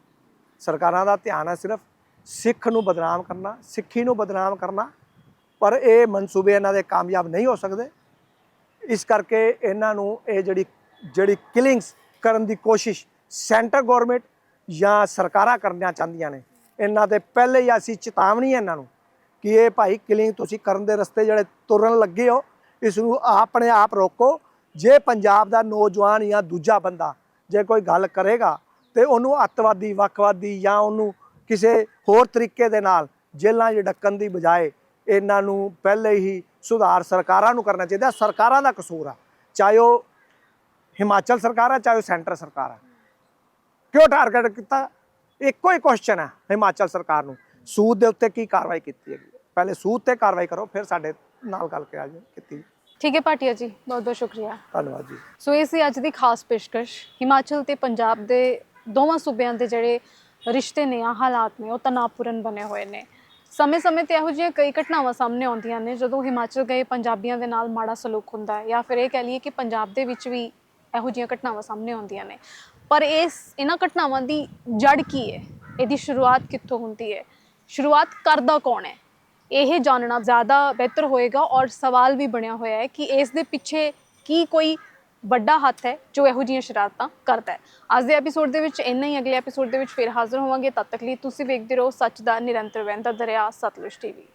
ਸਰਕਾਰਾਂ ਦਾ ਧਿਆਨ ਹੈ ਸਿਰਫ ਸਿੱਖ ਨੂੰ ਬਦਨਾਮ ਕਰਨਾ, ਸਿੱਖੀ ਨੂੰ ਬਦਨਾਮ ਕਰਨਾ, ਪਰ ਇਹ ਮਨਸੂਬੇ ਇਹਨਾਂ ਦੇ ਕਾਮਯਾਬ ਨਹੀਂ ਹੋ ਸਕਦੇ। ਇਸ ਕਰਕੇ ਇਹਨਾਂ ਨੂੰ ਇਹ ਜਿਹੜੀ ਜਿਹੜੀ ਕਿਲਿੰਗਸ ਕਰਨ ਦੀ ਕੋਸ਼ਿਸ਼, ਸੈਂਟਰ ਗਵਰਨਮੈਂਟ ਜਾਂ ਸਰਕਾਰਾਂ ਕਰਨੀਆਂ ਚਾਹੁੰਦੀਆਂ ਨੇ। ਇਹਨਾਂ ਦੇ ਪਹਿਲੇ ਹੀ ਅਸੀਂ ਚੇਤਾਵਨੀ ਇਹਨਾਂ ਨੂੰ ਕਿ ਇਹ ਭਾਈ ਕਿਲਿੰਗ ਤੁਸੀਂ ਕਰਨ ਦੇ ਰਸਤੇ ਜਿਹੜੇ ਤੁਰਨ ਲੱਗੇ ਹੋ, ਇਸ ਨੂੰ ਆਪਣੇ ਆਪ ਰੋਕੋ। ਜੇ ਪੰਜਾਬ ਦਾ ਨੌਜਵਾਨ ਜਾਂ ਦੂਜਾ ਬੰਦਾ ਜੇ ਕੋਈ ਗੱਲ ਕਰੇਗਾ ਤੇ ਉਹਨੂੰ ਅੱਤਵਾਦੀ, ਵੱਖਵਾਦੀ ਜਾਂ ਉਹਨੂੰ ਕਿਸੇ ਹੋਰ ਤਰੀਕੇ ਦੇ ਨਾਲ ਜੇਲ੍ਹਾਂ 'ਚ ਡੱਕਣ ਦੀ ਬਜਾਏ ਇਹਨਾਂ ਨੂੰ ਪਹਿਲੇ ਹੀ ਸੁਧਾਰ ਸਰਕਾਰਾਂ ਨੂੰ ਕਰਨਾ ਚਾਹੀਦਾ। ਸਰਕਾਰਾਂ ਦਾ ਕਸੂਰ ਆ। ਚਾਹੇ ਉਹ ਹਿਮਾਚਲ ਸਰਕਾਰ ਹੈ ਚਾਹੇ ਉਹ ਸੈਂਟਰ ਸਰਕਾਰ ਹੈ ਕਿਉਂ ਟਾਰਗੇਟ ਕੀਤਾ? ਇੱਕੋ ਹੀ ਕੁਐਸਚਨ ਹੈ ਹਿਮਾਚਲ ਸਰਕਾਰ ਨੂੰ। ਸੂਦ ਦੇ ਉੱਤੇ ਕੀ ਕਾਰਵਾਈ ਕੀਤੀ ਹੈ? ਪਹਿਲੇ ਸੂਦ ਤੇ ਕਾਰਵਾਈ ਕਰੋ ਫਿਰ ਸਾਡੇ ਨਾਲ ਗੱਲ ਕਰਿਆ ਜੀ ਕੀਤੀ ਠੀਕ ਹੈ ਭਾਟੀਆ ਜੀ ਬਹੁਤ ਬਹੁਤ ਸ਼ੁਕਰੀਆ। ਧੰਨਵਾਦ ਜੀ। ਸੋ ਇਹ ਸੀ ਅੱਜ ਦੀ ਖਾਸ ਪੇਸ਼ਕਸ਼। ਹਿਮਾਚਲ ਤੇ ਪੰਜਾਬ ਦੇ ਦੋਵਾਂ ਸੂਬਿਆਂ ਦੇ ਜਿਹੜੇ ਰਿਸ਼ਤੇ ਨੇ ਆ ਹਾਲਾਤ ਨੇ ਉਹ ਤਣਾਅਪੂਰਨ ਬਣੇ ਹੋਏ ਨੇ। ਸਮੇਂ-ਸਮੇਂ ਤੇ ਇਹੋ ਜਿਹੀਆਂ ਕਈ ਘਟਨਾਵਾਂ ਸਾਹਮਣੇ ਆਉਂਦੀਆਂ ਨੇ ਜਦੋਂ ਹਿਮਾਚਲ ਗਏ ਪੰਜਾਬੀਆਂ ਦੇ ਨਾਲ ਮਾੜਾ ਸਲੂਕ ਹੁੰਦਾ ਹੈ ਜਾਂ ਫਿਰ ਇਹ ਕਹਿ ਲਈਏ ਕਿ ਪੰਜਾਬ ਦੇ ਵਿੱਚ ਵੀ ਇਹੋ ਜਿਹੀਆਂ ਘਟਨਾਵਾਂ ਸਾਹਮਣੇ ਆਉਂਦੀਆਂ ਨੇ। ਪਰ ਇਸ ਇਹਨਾਂ ਘਟਨਾਵਾਂ ਦੀ ਜੜ ਕੀ ਹੈ? ਇਹਦੀ ਸ਼ੁਰੂਆਤ ਕਿੱਥੋਂ ਹੁੰਦੀ ਹੈ? ਸ਼ੁਰੂਆਤ ਕਰਦਾ ਕੌਣ ਹੈ? ਇਹ ਜਾਣਨਾ ਜ਼ਿਆਦਾ ਬਿਹਤਰ ਹੋਏਗਾ ਔਰ ਸਵਾਲ ਵੀ ਬਣਿਆ ਹੋਇਆ ਹੈ ਕਿ ਇਸ ਦੇ ਪਿੱਛੇ ਕੀ ਕੋਈ ਵੱਡਾ ਹੱਥ ਹੈ ਜੋ ਇਹੋ ਜਿਹੀਆਂ ਸ਼ਰਾਰਤਾਂ ਕਰਦਾ ਹੈ। ਅੱਜ ਦੇ ਐਪੀਸੋਡ ਦੇ ਵਿੱਚ ਇੰਨਾ ਹੀ, ਅਗਲੇ ਐਪੀਸੋਡ ਦੇ ਵਿੱਚ ਫਿਰ ਹਾਜ਼ਰ ਹੋਵਾਂਗੇ। ਤਦ ਤੱਕ ਲਈ ਤੁਸੀਂ ਵੇਖਦੇ ਰਹੋ ਸੱਚ ਦਾ ਨਿਰੰਤਰ ਵਹਿੰਦਾ ਦਰਿਆ, ਸਤਲੁਜ ਟੀਵੀ।